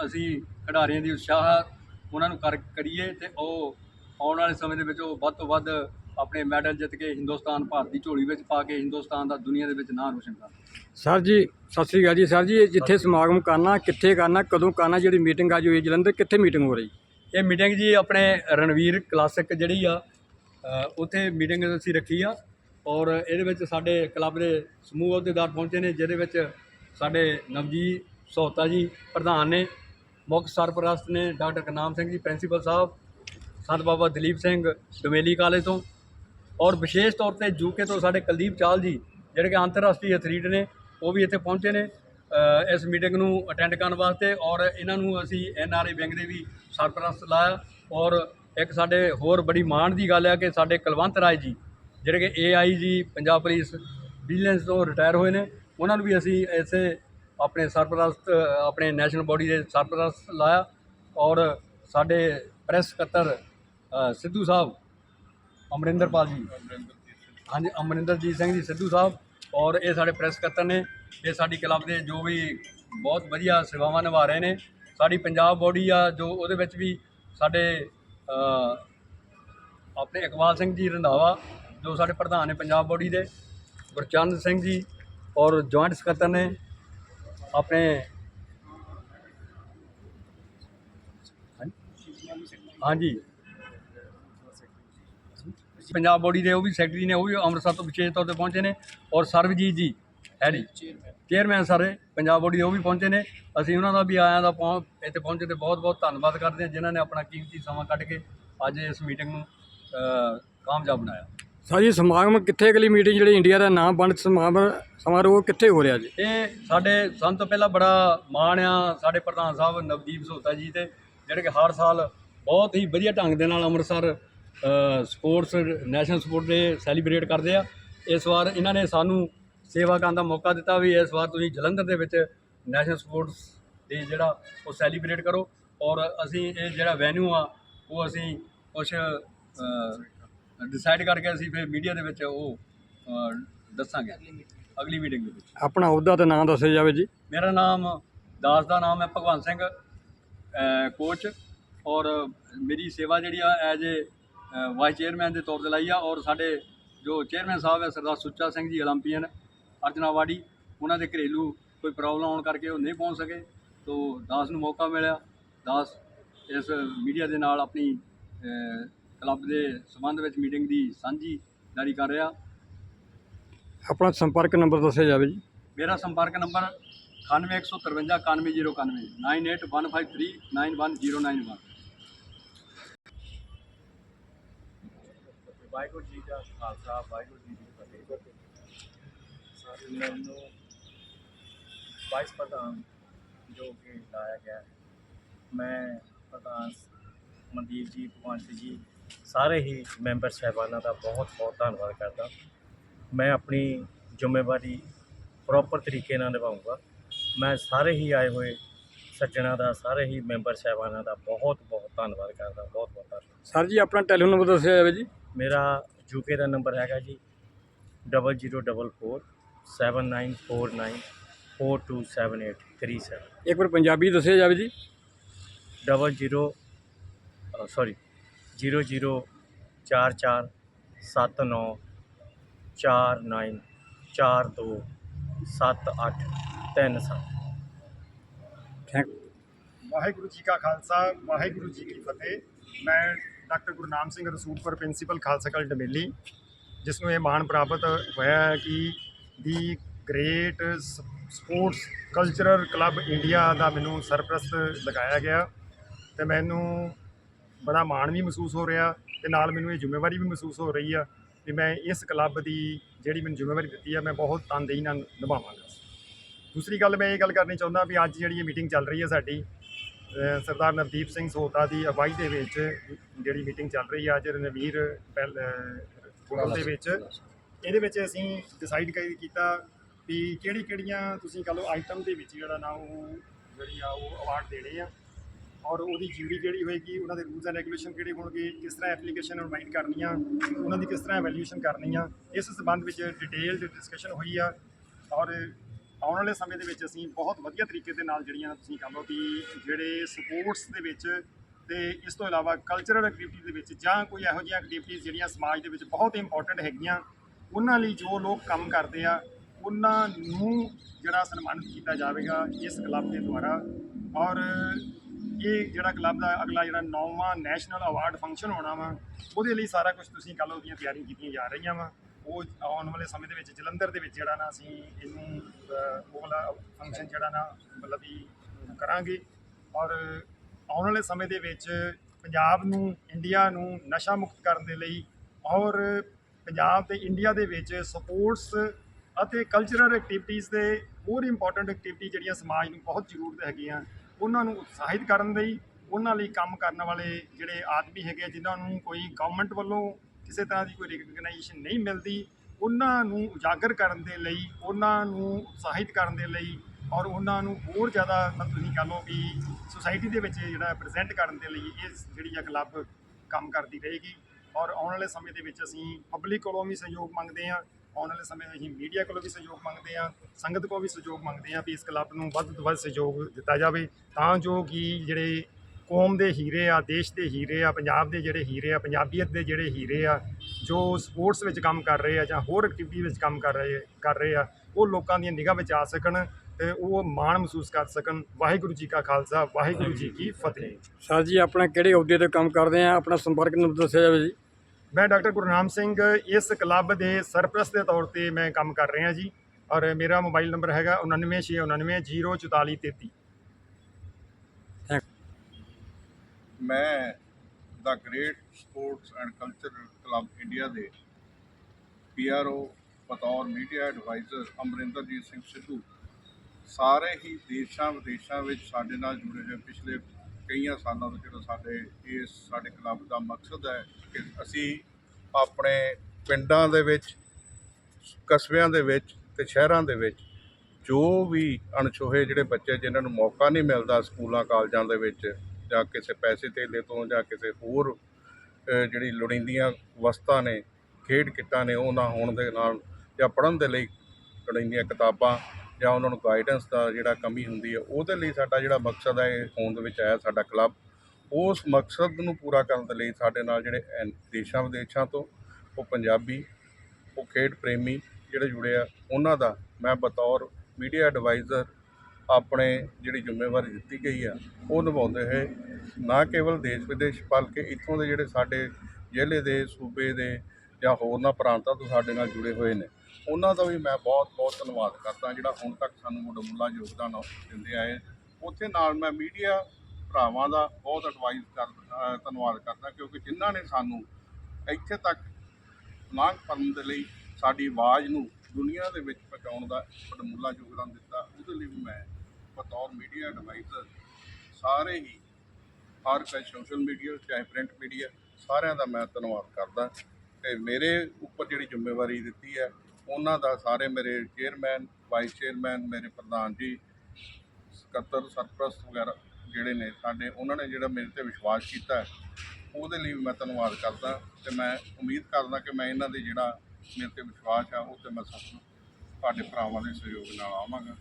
ਅਸੀਂ ਖਿਡਾਰੀਆਂ ਦੀ ਉਤਸ਼ਾਹ ਉਹਨਾਂ ਨੂੰ ਕਰ, ਕਰੀਏ ਤੇ ਉਹ ਆਉਣ ਵਾਲੇ ਸਮੇਂ ਦੇ ਵਿੱਚ ਉਹ ਵੱਧ ਤੋਂ ਵੱਧ ਆਪਣੇ ਮੈਡਲ ਜਿੱਤ ਕੇ ਹਿੰਦੁਸਤਾਨ ਭਾਰਤ ਦੀ ਝੋਲੀ ਵਿੱਚ ਪਾ ਕੇ ਹਿੰਦੁਸਤਾਨ ਦਾ ਦੁਨੀਆ ਦੇ ਵਿੱਚ ਨਾਂ ਰੋਸ਼ਨ ਕਰਨ। ਸਰ ਜੀ ਸਤਿ ਸ਼੍ਰੀ ਅਕਾਲ ਜੀ। ਸਰ ਜੀ ਇਹ ਜਿੱਥੇ ਸਮਾਗਮ ਕਰਨਾ ਕਿੱਥੇ ਕਰਨਾ ਕਦੋਂ ਕਰਨਾ ਜਿਹੜੀ ਮੀਟਿੰਗ ਅੱਜ ਹੋਈ ਜਲੰਧਰ ਕਿੱਥੇ ਮੀਟਿੰਗ ਹੋ ਰਹੀ? ਇਹ ਮੀਟਿੰਗ ਜੀ ਆਪਣੇ ਰਣਵੀਰ ਕਲਾਸਿਕ ਜਿਹੜੀ ਆ ਉੱਥੇ ਮੀਟਿੰਗ ਅਸੀਂ ਰੱਖੀ ਆ ਔਰ ਇਹਦੇ ਵਿੱਚ ਸਾਡੇ ਕਲੱਬ ਦੇ ਸਮੂਹ ਅਹੁਦੇਦਾਰ ਪਹੁੰਚੇ ਨੇ ਜਿਹਦੇ ਵਿੱਚ ਸਾਡੇ ਨਵਜੀਤ ਸੋਹਤਾ ਜੀ ਪ੍ਰਧਾਨ ਨੇ ਮੁੱਖ ਸਰਪ੍ਰਸਤ ਨੇ ਡਾਕਟਰ ਕਨਾਮ ਸਿੰਘ ਜੀ ਪ੍ਰਿੰਸੀਪਲ ਸਾਹਿਬ ਸੰਤ ਬਾਬਾ ਦਲੀਪ ਸਿੰਘ ਡਵੇਲੀ ਕਾਲਜ ਤੋਂ ਔਰ ਵਿਸ਼ੇਸ਼ ਤੌਰ ਤੇ ਯੂਕੇ ਤੋਂ ਸਾਡੇ ਕੁਲਦੀਪ ਚਾਲ ਜੀ, ਜਿਹੜੇ ਕਿ ਅੰਤਰਰਾਸ਼ਟਰੀ ਐਥਲੀਟ ਨੇ, ਉਹ ਵੀ ਇੱਥੇ ਪਹੁੰਚੇ ਨੇ ਇਸ ਮੀਟਿੰਗ ਨੂੰ ਅਟੈਂਡ ਕਰਨ ਵਾਸਤੇ ਔਰ ਇਹਨਾਂ ਨੂੰ ਅਸੀਂ ਐਨ ਆਰ ਆਈ ਬੈਂਕ ਦੇ ਵੀ ਸਰਪ੍ਰਸਤ ਲਾਇਆ ਔਰ ਇੱਕ ਸਾਡੇ ਹੋਰ ਬੜੀ ਮਾਣ ਦੀ ਗੱਲ ਹੈ ਕਿ ਸਾਡੇ ਕੁਲਵੰਤ ਰਾਏ ਜੀ, ਜਿਹੜੇ ਕਿ A I G, Punjab police vigilance ਤੋਂ ਰਿਟਾਇਰ ਹੋਏ ਨੇ, ਉਹਨਾਂ ਨੂੰ ਵੀ ਅਸੀਂ ਇਸੇ ਆਪਣੇ ਸਰਪ੍ਰਸਤ, ਆਪਣੇ ਨੈਸ਼ਨਲ ਬੋਡੀ ਦੇ ਸਰਪ੍ਰਸਤ ਲਾਇਆ ਔਰ ਸਾਡੇ ਪ੍ਰੈਸ ਸਕੱਤਰ ਸਿੱਧੂ ਸਾਹਿਬ ਅਮਰਿੰਦਰਪਾਲ ਜੀ। ਹਾਂਜੀ, ਅਮਰਿੰਦਰਜੀਤ ਸਿੰਘ ਜੀ, ਸਿੱਧੂ ਸਾਹਿਬ। ਔਰ ਇਹ ਸਾਡੇ ਪ੍ਰੈਸ ਸਕੱਤਰ ਨੇ। ਇਹ ਸਾਡੀ ਕਲੱਬ ਦੇ ਜੋ ਵੀ ਬਹੁਤ ਵਧੀਆ ਸੇਵਾਵਾਂ ਨਿਭਾ ਰਹੇ ਨੇ। ਸਾਡੀ ਪੰਜਾਬ ਬੋਡੀ ਆ, ਜੋ ਉਹਦੇ ਵਿੱਚ ਵੀ ਸਾਡੇ ਆਪਣੇ ਇਕਬਾਲ ਸਿੰਘ ਜੀ ਰੰਧਾਵਾ, ਜੋ ਸਾਡੇ ਪ੍ਰਧਾਨ ਨੇ ਪੰਜਾਬ ਬੋਡੀ ਦੇ। ਗੁਰਚੰਦ ਸਿੰਘ ਜੀ ਔਰ ਜੁਆਇੰਟ ਸਕੱਤਰ ਨੇ। ਆਪਣੇ ਹਾਂਜੀ। ਪੰਜਾਬ ਬੋਡੀ ਦੇ ਉਹ ਵੀ ਸੈਕਟਰੀ ਨੇ ਉਹ ਵੀ ਅੰਮ੍ਰਿਤਸਰ ਤੋਂ ਵਿਸ਼ੇਸ਼ ਤੌਰ ਤੇ ਪਹੁੰਚੇ ਨੇ ਔਰ ਸਰਵਜੀਤ ਜੀ ਹੈਰੀ ਚੇਅਰਮੈਨ ਸਾਰੇ ਪੰਜਾਬ ਬੋਡੀ ਦੇ ਉਹ ਵੀ ਪਹੁੰਚੇ ਨੇ। ਅਸੀਂ ਉਹਨਾਂ ਦਾ ਵੀ ਆਇਆਂ ਦਾ ਇੱਥੇ ਪਹੁੰਚੇ ਤੇ ਬਹੁਤ ਬਹੁਤ ਧੰਨਵਾਦ ਕਰਦੇ ਹਾਂ ਜਿਨ੍ਹਾਂ ਨੇ ਆਪਣਾ ਕੀਮਤੀ ਸਮਾਂ ਕੱਢ ਕੇ ਅੱਜ ਇਸ ਮੀਟਿੰਗ ਨੂੰ ਕਾਮਯਾਬ ਬਣਾਇਆ। ਸਰ ਜੀ ਸਮਾਗਮ ਕਿੱਥੇ ਅਗਲੀ ਮੀਟਿੰਗ ਜਿਹੜੀ ਇੰਡੀਆ ਦਾ ਨਾਮ ਵੰਡ ਸਮਾਗਮ ਸਮਾਰੋਹ ਕਿੱਥੇ ਹੋ ਰਿਹਾ ਜੀ? ਇਹ ਸਾਡੇ ਸਭ ਤੋਂ ਪਹਿਲਾਂ ਬੜਾ ਮਾਣ ਆ ਸਾਡੇ ਪ੍ਰਧਾਨ ਸਾਹਿਬ ਨਵਦੀਪ ਸੋਤਾ ਜੀ ਤੇ ਜਿਹੜੇ ਕਿ ਹਰ ਸਾਲ ਬਹੁਤ ਹੀ ਵਧੀਆ ਢੰਗ ਦੇ ਨਾਲ Amritsar sports national sport day celebrate ਕਰਦੇ ਆ। ਇਸ ਵਾਰ ਇਹਨਾਂ ਨੇ ਸਾਨੂੰ ਸੇਵਾ ਕਰਨ ਦਾ ਮੌਕਾ ਦਿੱਤਾ ਵੀ ਇਸ ਵਾਰ ਤੁਸੀਂ ਜਲੰਧਰ ਦੇ ਵਿੱਚ ਨੈਸ਼ਨਲ ਸਪੋਰਟਸ ਡੇ ਜਿਹੜਾ ਉਹ ਸੈਲੀਬ੍ਰੇਟ ਕਰੋ ਔਰ ਅਸੀਂ ਇਹ ਜਿਹੜਾ ਵੈਨਿਊ ਆ ਉਹ ਅਸੀਂ ਕੁਛ ਡਿਸਾਈਡ ਕਰਕੇ ਅਸੀਂ ਫਿਰ ਮੀਡੀਆ ਦੇ ਵਿੱਚ ਉਹ ਦੱਸਾਂਗੇ। ਅਗਲੀ ਮੀਟਿੰਗ ਦੇ ਵਿੱਚ। ਆਪਣਾ ਅਹੁਦਾ ਤੇ ਨਾਮ ਦੱਸਿਆ ਜਾਵੇ ਜੀ। ਮੇਰਾ ਨਾਮ ਦਾਸ ਦਾ ਨਾਮ ਹੈ ਭਗਵੰਤ ਸਿੰਘ ਕੋਚ ਔਰ ਮੇਰੀ ਸੇਵਾ ਜਿਹੜੀ ਆ ਐਜ ਏ ਵਾਈਸ ਚੇਅਰਮੈਨ ਦੇ ਤੌਰ ਤੇ ਲਾਈ ਆ ਔਰ ਸਾਡੇ ਜੋ ਚੇਅਰਮੈਨ ਸਾਹਿਬ ਹੈ ਸਰਦਾਰ ਸੁੱਚਾ ਸਿੰਘ ਜੀ ਓਲੰਪੀਅਨ ਅਰਜਨਾ ਅਰਜਨਾਵਾੜੀ ਉਹਨਾਂ ਦੇ ਘਰੇਲੂ ਕੋਈ ਪ੍ਰੋਬਲਮ ਆਉਣ ਕਰਕੇ ਉਹ ਨਹੀਂ ਪਹੁੰਚ ਸਕੇ। ਤੋ ਦਾਸ ਨੂੰ ਮੌਕਾ ਮਿਲਿਆ। ਦਾਸ ਇਸ ਮੀਡੀਆ ਦੇ ਨਾਲ ਆਪਣੀ ਕਲੱਬ ਦੇ ਸੰਬੰਧ ਵਿੱਚ ਮੀਟਿੰਗ ਦੀ ਸਾਂਝੀ ਜਾਰੀ ਕਰ ਰਿਹਾ। ਆਪਣਾ ਸੰਪਰਕ ਨੰਬਰ ਦੱਸਿਆ ਜਾਵੇ ਜੀ। ਮੇਰਾ ਸੰਪਰਕ ਨੰਬਰ 9153 9191 98153910991 ਵਾਹਿਗੁਰੂ ਜੀ ਦਾ ਖਾਲਸਾ, ਵਾਹਿਗੁਰੂ ਜੀ ਦੀ ਫਤਿਹ। ਸਰ ਮੈਨੂੰ ਵਾਈਸ ਪ੍ਰਧਾਨ ਜੋ ਕਿ ਲਾਇਆ ਗਿਆ ਮੈਂ ਪ੍ਰਧਾਨ ਮਨਦੀਪ ਜੀ, ਭਗਵੰਤ ਜੀ, ਸਾਰੇ ਹੀ ਮੈਂਬਰ ਸਾਹਿਬਾਨਾਂ ਦਾ ਬਹੁਤ ਬਹੁਤ ਧੰਨਵਾਦ ਕਰਦਾ। ਮੈਂ ਆਪਣੀ ਜ਼ਿੰਮੇਵਾਰੀ ਪ੍ਰੋਪਰ ਤਰੀਕੇ ਨਾਲ ਨਿਭਾਊਂਗਾ। ਮੈਂ ਸਾਰੇ ਹੀ ਆਏ ਹੋਏ ਸੱਜਣਾ ਦਾ, ਸਾਰੇ ਹੀ ਮੈਂਬਰ ਸਾਹਿਬਾਨਾਂ ਦਾ ਬਹੁਤ ਬਹੁਤ ਧੰਨਵਾਦ ਕਰਦਾ, ਬਹੁਤ ਬਹੁਤ ਧੰਨਵਾਦ। ਸਰ ਜੀ, ਆਪਣਾ ਟੈਲੀਫੋਨ ਨੰਬਰ ਦੱਸਿਆ ਜਾਵੇ ਜੀ। ਮੇਰਾ ਯੂਕੇ ਦਾ ਨੰਬਰ ਹੈਗਾ ਜੀ double zero double four seven nine four nine four two seven eight three seven ਇੱਕ ਵਾਰ ਪੰਜਾਬੀ ਦੱਸਿਆ ਜਾਵੇ ਜੀ। Double zero sorry zero zero ਚਾਰ ਚਾਰ ਸੱਤ ਨੌ ਚਾਰ ਨਾਈਨ ਚਾਰ ਦੋ ਸੱਤ ਅੱਠ ਤਿੰਨ ਸੱਤ। ਥੈਂਕ ਵਾਹਿਗੁਰੂ ਜੀ ਕਾ ਖਾਲਸਾ ਵਾਹਿਗੁਰੂ ਜੀ ਕੀ ਫਤਿਹ। ਮੈਂ doctor Gurnam Singh Rasulpur principal Khalsa college Domeli ਜਿਸ ਨੂੰ ਇਹ ਮਾਣ ਪ੍ਰਾਪਤ ਹੋਇਆ ਹੈ ਕਿ the great sports cultural club India ਦਾ ਮੈਨੂੰ ਸਰਪ੍ਰਸਤ ਲਗਾਇਆ ਗਿਆ ਤੇ ਮੈਨੂੰ ਬੜਾ ਮਾਣ ਵੀ ਮਹਿਸੂਸ ਹੋ ਰਿਹਾ ਤੇ ਨਾਲ ਮੈਨੂੰ ਇਹ ਜ਼ਿੰਮੇਵਾਰੀ ਵੀ ਮਹਿਸੂਸ ਹੋ ਰਹੀ ਆ ਕਿ ਮੈਂ ਇਸ ਕਲੱਬ ਦੀ ਜਿਹੜੀ ਮੈਨੂੰ ਜ਼ਿੰਮੇਵਾਰੀ ਦਿੱਤੀ ਆ, ਮੈਂ ਬਹੁਤ ਤਨਦੇਹੀ ਨਾਲ ਨਿਭਾਵਾਂਗਾ। ਦੂਸਰੀ ਗੱਲ ਮੈਂ ਇਹ ਗੱਲ ਕਰਨੀ ਚਾਹੁੰਦਾ ਵੀ ਅੱਜ ਜਿਹੜੀ ਇਹ ਮੀਟਿੰਗ ਚੱਲ ਰਹੀ ਹੈ ਸਾਡੀ ਸਰਦਾਰ ਨਵਦੀਪ ਸਿੰਘ ਸੋਤਾ ਦੀ ਅਗਵਾਈ ਦੇ ਵਿੱਚ ਜਿਹੜੀ ਮੀਟਿੰਗ ਚੱਲ ਰਹੀ ਹੈ ਅੱਜ ਰਣਵੀਰ ਪੈਲ ਹੋਟਲ ਦੇ ਵਿੱਚ। ਇਹਦੇ ਵਿੱਚ ਅਸੀਂ ਡਿਸਾਈਡ ਕੀਤਾ ਵੀ ਕਿਹੜੀ ਕਿਹੜੀਆਂ ਤੁਸੀਂ ਕਹ ਲਓ ਆਈਟਮ ਦੇ ਵਿੱਚ ਜਿਹੜਾ ਨਾ ਉਹ ਜਿਹੜੀ ਆ ਉਹ ਅਵਾਰਡ ਦੇਣੇ ਆ ਔਰ ਉਹਦੀ ਜਿਊਰੀ ਜਿਹੜੀ ਹੋਏਗੀ, ਉਹਨਾਂ ਦੇ ਰੂਲਸ ਐਂਡ ਰੈਗੂਲੇਸ਼ਨ ਕਿਹੜੇ ਹੋਣਗੇ, ਕਿਸ ਤਰ੍ਹਾਂ ਐਪਲੀਕੇਸ਼ਨ ਇਨਵਾਈਟ ਕਰਨੀ ਆ ਉਹਨਾਂ ਦੀ ਕਿਸ ਤਰ੍ਹਾਂ ਐਵੈਲਿਊਏਸ਼ਨ ਕਰਨੀ ਆ ਇਸ ਸੰਬੰਧ ਵਿੱਚ ਡਿਟੇਲਡ ਡਿਸਕਸ਼ਨ ਹੋਈ ਆ ਔਰ ਆਉਣ ਵਾਲੇ ਸਮੇਂ ਦੇ ਵਿੱਚ ਅਸੀਂ ਬਹੁਤ ਵਧੀਆ ਤਰੀਕੇ ਦੇ ਨਾਲ ਜਿਹੜੀਆਂ ਤੁਸੀਂ ਕਹ ਲਓ ਵੀ ਜਿਹੜੇ ਸਪੋਰਟਸ ਦੇ ਵਿੱਚ ਤੇ ਇਸ ਤੋਂ ਇਲਾਵਾ ਕਲਚਰਲ ਐਕਟੀਵਿਟੀ ਦੇ ਵਿੱਚ ਜਾਂ ਕੋਈ ਇਹੋ ਜਿਹੀਆਂ ਐਕਟੀਵਿਟੀਜ਼ ਜਿਹੜੀਆਂ ਸਮਾਜ ਦੇ ਵਿੱਚ ਬਹੁਤ ਇੰਪੋਰਟੈਂਟ ਹੈਗੀਆਂ, ਉਹਨਾਂ ਲਈ ਜੋ ਲੋਕ ਕੰਮ ਕਰਦੇ ਆ, ਉਹਨਾਂ ਨੂੰ ਜਿਹੜਾ ਸਨਮਾਨਿਤ ਕੀਤਾ ਜਾਵੇਗਾ ਇਸ ਕਲੱਬ ਦੇ ਦੁਆਰਾ। ਔਰ ਇਹ ਜਿਹੜਾ ਕਲੱਬ ਦਾ ਅਗਲਾ ਜਿਹੜਾ ਨੌਵਾਂ ਨੈਸ਼ਨਲ ਅਵਾਰਡ ਫੰਕਸ਼ਨ ਹੋਣਾ ਵਾ, ਉਹਦੇ ਲਈ ਸਾਰਾ ਕੁਝ ਤੁਸੀਂ ਕੱਲ੍ਹ ਉਹਦੀਆਂ ਤਿਆਰੀਆਂ ਕੀਤੀਆਂ ਜਾ ਰਹੀਆਂ ਵਾ। ਉਹ ਆਉਣ ਵਾਲੇ ਸਮੇਂ ਦੇ ਵਿੱਚ ਜਲੰਧਰ ਦੇ ਵਿੱਚ ਜਿਹੜਾ ਨਾ ਅਸੀਂ ਇਹਨੂੰ ਉਹ ਵਾਲਾ ਫੰਕਸ਼ਨ ਜਿਹੜਾ ਨਾ ਮਤਲਬ ਵੀ ਕਰਾਂਗੇ। ਔਰ ਆਉਣ ਵਾਲੇ ਸਮੇਂ ਦੇ ਵਿੱਚ ਪੰਜਾਬ ਨੂੰ, ਇੰਡੀਆ ਨੂੰ ਨਸ਼ਾ ਮੁਕਤ ਕਰਨ ਦੇ ਲਈ ਔਰ ਪੰਜਾਬ ਤੇ ਇੰਡੀਆ ਦੇ ਵਿੱਚ ਸਪੋਰਟਸ ਅਤੇ ਕਲਚਰਲ ਐਕਟੀਵਿਟੀਜ਼ ਦੇ ਹੋਰ ਇੰਪੋਰਟੈਂਟ ਐਕਟੀਵਿਟੀ ਜਿਹੜੀਆਂ ਸਮਾਜ ਨੂੰ ਬਹੁਤ ਜ਼ਰੂਰਤ ਹੈਗੀਆਂ, ਉਹਨਾਂ ਨੂੰ ਉਤਸ਼ਾਹਿਤ ਕਰਨ ਲਈ, ਉਹਨਾਂ ਲਈ ਕੰਮ ਕਰਨ ਵਾਲੇ ਜਿਹੜੇ ਆਦਮੀ ਹੈਗੇ ਜਿਨ੍ਹਾਂ ਨੂੰ ਕੋਈ ਗਵਰਨਮੈਂਟ ਵੱਲੋਂ ਕਿਸੇ ਤਰ੍ਹਾਂ ਦੀ ਕੋਈ ਰਿਕਗਨਾਈਜੇਸ਼ਨ ਨਹੀਂ ਮਿਲਦੀ। ਉਹਨਾਂ ਨੂੰ ਉਜਾਗਰ ਕਰਨ ਦੇ ਲਈ, ਉਹਨਾਂ ਨੂੰ ਉਤਸ਼ਾਹਿਤ ਕਰਨ ਦੇ ਲਈ ਔਰ ਉਹਨਾਂ ਨੂੰ ਹੋਰ ਜ਼ਿਆਦਾ ਮਤਲਬ ਤੁਸੀਂ ਕਹ ਲਓ ਵੀ ਸੁਸਾਇਟੀ ਦੇ ਵਿੱਚ ਜਿਹੜਾ ਪ੍ਰੈਜ਼ੈਂਟ ਕਰਨ ਦੇ ਲਈ ਇਹ ਜਿਹੜੀ ਆ ਕਲੱਬ ਕੰਮ ਕਰਦੀ ਰਹੇਗੀ। ਔਰ ਆਉਣ ਵਾਲੇ ਸਮੇਂ ਦੇ ਵਿੱਚ ਅਸੀਂ ਪਬਲਿਕ ਕੋਲੋਂ ਵੀ ਸਹਿਯੋਗ ਮੰਗਦੇ ਹਾਂ। ਆਉਣ ਵਾਲੇ ਸਮੇਂ ਅਸੀਂ ਮੀਡੀਆ ਕੋਲੋਂ ਵੀ ਸਹਿਯੋਗ ਮੰਗਦੇ ਹਾਂ। ਸੰਗਤ ਕੋਲੋਂ ਵੀ ਸਹਿਯੋਗ ਮੰਗਦੇ ਹਾਂ ਵੀ ਇਸ ਕਲੱਬ ਨੂੰ ਵੱਧ ਤੋਂ ਵੱਧ ਸਹਿਯੋਗ ਦਿੱਤਾ ਜਾਵੇ। ਤਾਂ ਜੋ ਕਿ ਜਿਹੜੇ ਕੌਮ ਦੇ ਹੀਰੇ ਆ ਦੇਸ਼ ਦੇ ਹੀਰੇ ਆ ਪੰਜਾਬ ਦੇ ਜਿਹੜੇ ਹੀਰੇ ਆ ਪੰਜਾਬੀਅਤ ਦੇ ਜਿਹੜੇ ਹੀਰੇ ਆ ਜੋ ਸਪੋਰਟਸ ਵਿੱਚ ਕੰਮ ਕਰ ਰਹੇ ਆ ਜਾਂ ਹੋਰ ਐਕਟੀਵਿਟੀ ਵਿੱਚ ਕੰਮ ਕਰ ਰਹੇ ਕਰ ਰਹੇ ਆ ਉਹ ਲੋਕਾਂ ਦੀਆਂ ਨਿਗਾਹ ਵਿੱਚ ਆ ਸਕਣ ਤੇ ਉਹ ਮਾਣ ਮਹਿਸੂਸ ਕਰ ਸਕਣ। ਵਾਹਿਗੁਰੂ ਜੀ ਕਾ ਖਾਲਸਾ ਵਾਹਿਗੁਰੂ ਜੀ ਕੀ ਫਤਿਹ। ਸਰ ਜੀ ਆਪਣਾ ਕਿਹੜੇ ਅਹੁਦੇ ਤੇ ਕੰਮ ਕਰਦੇ ਆ? ਆਪਣਾ ਸੰਪਰਕ ਨੰਬਰ ਦੱਸਿਆ ਜਾਵੇ ਜੀ? ਮੈਂ ਡਾਕਟਰ ਗੁਰਨਾਮ ਸਿੰਘ ਇਸ ਕਲੱਬ ਦੇ ਸਰਪ੍ਰਸਤ ਦੇ ਤੌਰ ਤੇ ਮੈਂ ਕੰਮ ਕਰ ਰਿਹਾ ਜੀ। ਔਰ ਮੇਰਾ ਮੋਬਾਈਲ ਨੰਬਰ ਹੈਗਾ 9969904333 ਮੈਂ the great sports and cultural club India ਦੇ ਪੀਆਰਓ ਬਤੌਰ ਮੀਡੀਆ ਐਡਵਾਈਜ਼ਰ ਅਮਰਿੰਦਰਜੀਤ ਸਿੰਘ ਸਿੱਧੂ ਸਾਰੇ ਹੀ ਦੇਸ਼ਾਂ ਵਿਦੇਸ਼ਾਂ ਵਿੱਚ ਸਾਡੇ ਨਾਲ ਜੁੜੇ ਹੋਏ ਪਿਛਲੇ ਕਈਆਂ ਸਾਲਾਂ ਤੋਂ ਜਿਹੜਾ ਸਾਡੇ ਇਸ ਸਾਡੇ ਕਲੱਬ ਦਾ ਮਕਸਦ ਹੈ ਕਿ ਅਸੀਂ ਆਪਣੇ ਪਿੰਡਾਂ ਦੇ ਵਿੱਚ, ਕਸਬਿਆਂ ਦੇ ਵਿੱਚ ਤੇ ਸ਼ਹਿਰਾਂ ਦੇ ਵਿੱਚ ਜੋ ਵੀ ਅਣਛੋਹੇ ਜਿਹੜੇ ਬੱਚੇ ਜਿਨ੍ਹਾਂ ਨੂੰ ਮੌਕਾ ਨਹੀਂ ਮਿਲਦਾ ਸਕੂਲਾਂ, ਕਾਲਜਾਂ ਦੇ ਵਿੱਚ ਜਾਂ ਕਿਸੇ ਪੈਸੇ ਧੇਲੇ ਤੋਂ ਜਾਂ ਕਿਸੇ ਹੋਰ ਜਿਹੜੀ ਲੋੜੀਂਦੀਆਂ ਵਸਤਾਂ ਨੇ, ਖੇਡ ਕਿੱਟਾਂ ਨੇ, ਉਹ ਨਾ ਹੋਣ ਦੇ ਨਾਲ ਜਾਂ ਪੜ੍ਹਨ ਦੇ ਲਈ ਲੋੜੀਂਦੀਆਂ ਕਿਤਾਬਾਂ ਜਾਂ ਉਹਨਾਂ ਨੂੰ ਗਾਈਡੈਂਸ ਦਾ ਜਿਹੜਾ ਕਮੀ ਹੁੰਦੀ ਹੈ, ਉਹਦੇ ਲਈ ਸਾਡਾ ਜਿਹੜਾ ਮਕਸਦ ਹੈ, ਇਹ ਹੋਂਦ ਦੇ ਵਿੱਚ ਆਇਆ ਸਾਡਾ ਕਲੱਬ ਉਸ ਮਕਸਦ ਨੂੰ ਪੂਰਾ ਕਰਨ ਦੇ ਲਈ ਸਾਡੇ ਨਾਲ ਜਿਹੜੇ ਐਨ- ਦੇਸ਼ਾਂ ਵਿਦੇਸ਼ਾਂ ਤੋਂ ਉਹ ਪੰਜਾਬੀ, ਉਹ ਖੇਡ ਪ੍ਰੇਮੀ ਜਿਹੜੇ ਜੁੜੇ ਆ, ਉਹਨਾਂ ਦਾ ਮੈਂ ਬਤੌਰ ਮੀਡੀਆ ਐਡਵਾਈਜ਼ਰ ਆਪਣੇ ਜਿਹੜੀ ਜ਼ਿੰਮੇਵਾਰੀ ਦਿੱਤੀ ਗਈ ਆ, ਉਹ ਨਿਭਾਉਂਦੇ ਹੋਏ ਨਾ ਕੇਵਲ ਦੇਸ਼ ਵਿਦੇਸ਼ ਬਲਕਿ ਇੱਥੋਂ ਦੇ ਜਿਹੜੇ ਸਾਡੇ ਜ਼ਿਲ੍ਹੇ ਦੇ, ਸੂਬੇ ਦੇ ਜਾਂ ਹੋਰਨਾਂ ਪ੍ਰਾਂਤਾਂ ਤੋਂ ਸਾਡੇ ਨਾਲ ਜੁੜੇ ਹੋਏ ਨੇ, ਉਹਨਾਂ ਦਾ ਵੀ ਮੈਂ ਬਹੁਤ ਬਹੁਤ ਧੰਨਵਾਦ ਕਰਦਾ ਜਿਹੜਾ ਹੁਣ ਤੱਕ ਸਾਨੂੰ ਮੁੱਢਲਾ ਯੋਗਦਾਨ ਦਿੰਦੇ ਆਏ ਉੱਥੇ ਨਾਲ ਮੈਂ ਮੀਡੀਆ ਭਰਾਵਾਂ ਦਾ ਬਹੁਤ ਐਡਵਾਈਸ ਕਰ ਧੰਨਵਾਦ ਕਰਦਾ ਕਿਉਂਕਿ ਜਿਨ੍ਹਾਂ ਨੇ ਸਾਨੂੰ ਇੱਥੇ ਤੱਕ ਲਾਂਘ ਕਰਨ ਦੇ ਲਈ ਸਾਡੀ ਆਵਾਜ਼ ਨੂੰ ਦੁਨੀਆ ਦੇ ਵਿੱਚ ਪਹੁੰਚਾਉਣ ਦਾ ਵਡਮੁੱਲਾ ਯੋਗਦਾਨ ਦਿੱਤਾ, ਉਹਦੇ ਲਈ ਵੀ ਮੈਂ ਬਤੌਰ ਮੀਡੀਆ ਐਡਵਾਈਜ਼ਰ ਸਾਰੇ ਹੀ ਹਰ ਚਾਹੇ ਸੋਸ਼ਲ ਮੀਡੀਆ ਚਾਹੇ ਪ੍ਰਿੰਟ ਮੀਡੀਆ ਸਾਰਿਆਂ ਦਾ ਮੈਂ ਧੰਨਵਾਦ ਕਰਦਾ। ਤੇ ਮੇਰੇ ਉੱਪਰ ਜਿਹੜੀ ਜ਼ਿੰਮੇਵਾਰੀ ਦਿੱਤੀ ਹੈ, ਉਹਨਾਂ ਦਾ ਸਾਰੇ ਮੇਰੇ ਚੇਅਰਮੈਨ ਵਾਈਸ ਚੇਅਰਮੈਨ ਮੇਰੇ ਪ੍ਰਧਾਨ ਜੀ, ਸਕੱਤਰ, ਸਰਪ੍ਰਸਤ ਵਗੈਰਾ ਜਿਹੜੇ ਨੇ ਸਾਡੇ, ਉਹਨਾਂ ਨੇ ਜਿਹੜਾ ਮੇਰੇ ਤੇ ਵਿਸ਼ਵਾਸ ਕੀਤਾ ਉਹਦੇ ਲਈ ਵੀ ਮੈਂ ਧੰਨਵਾਦ ਕਰਦਾ। ਤੇ ਮੈਂ ਉਮੀਦ ਕਰਦਾ ਕਿ ਮੈਂ ਇਹਨਾਂ ਦੇ ਜਿਹੜਾ ਮੇਰੇ ਤੇ ਵਿਸ਼ਵਾਸ ਆ ਉਹ ਤੇ ਮੈਂ ਸਭ ਤੁਹਾਡੇ ਭਰਾਵਾਂ ਦੇ ਸਹਿਯੋਗ ਨਾਲ ਆਵਾਂਗਾ।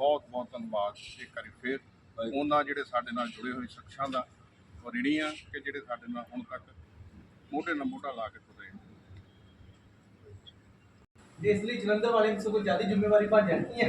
ਬਹੁਤ ਬਹੁਤ ਧੰਨਵਾਦ। ਇੱਕ ਵਾਰੀ ਫੇਰ ਉਹਨਾਂ ਜਿਹੜੇ ਸਾਡੇ ਨਾਲ ਜੁੜੇ ਹੋਏ ਸ਼ਖਸਾਂ ਦਾ ਔਰ ਰਿਣੀ ਆ ਕਿ ਜਿਹੜੇ ਸਾਡੇ ਨਾਲ ਹੁਣ ਤੱਕ ਮੋਢੇ ਨਾਲ ਮੋਢਾ ਲਾ ਕੇ ਤੁਰੇ ਇਸ ਲਈ ਜਲੰਧਰ ਵਾਲੇ ਨੂੰ ਸਗੋਂ ਜ਼ਿਆਦਾ ਜ਼ਿੰਮੇਵਾਰੀ ਭੱਜ ਜਾਣੀ ਹੈ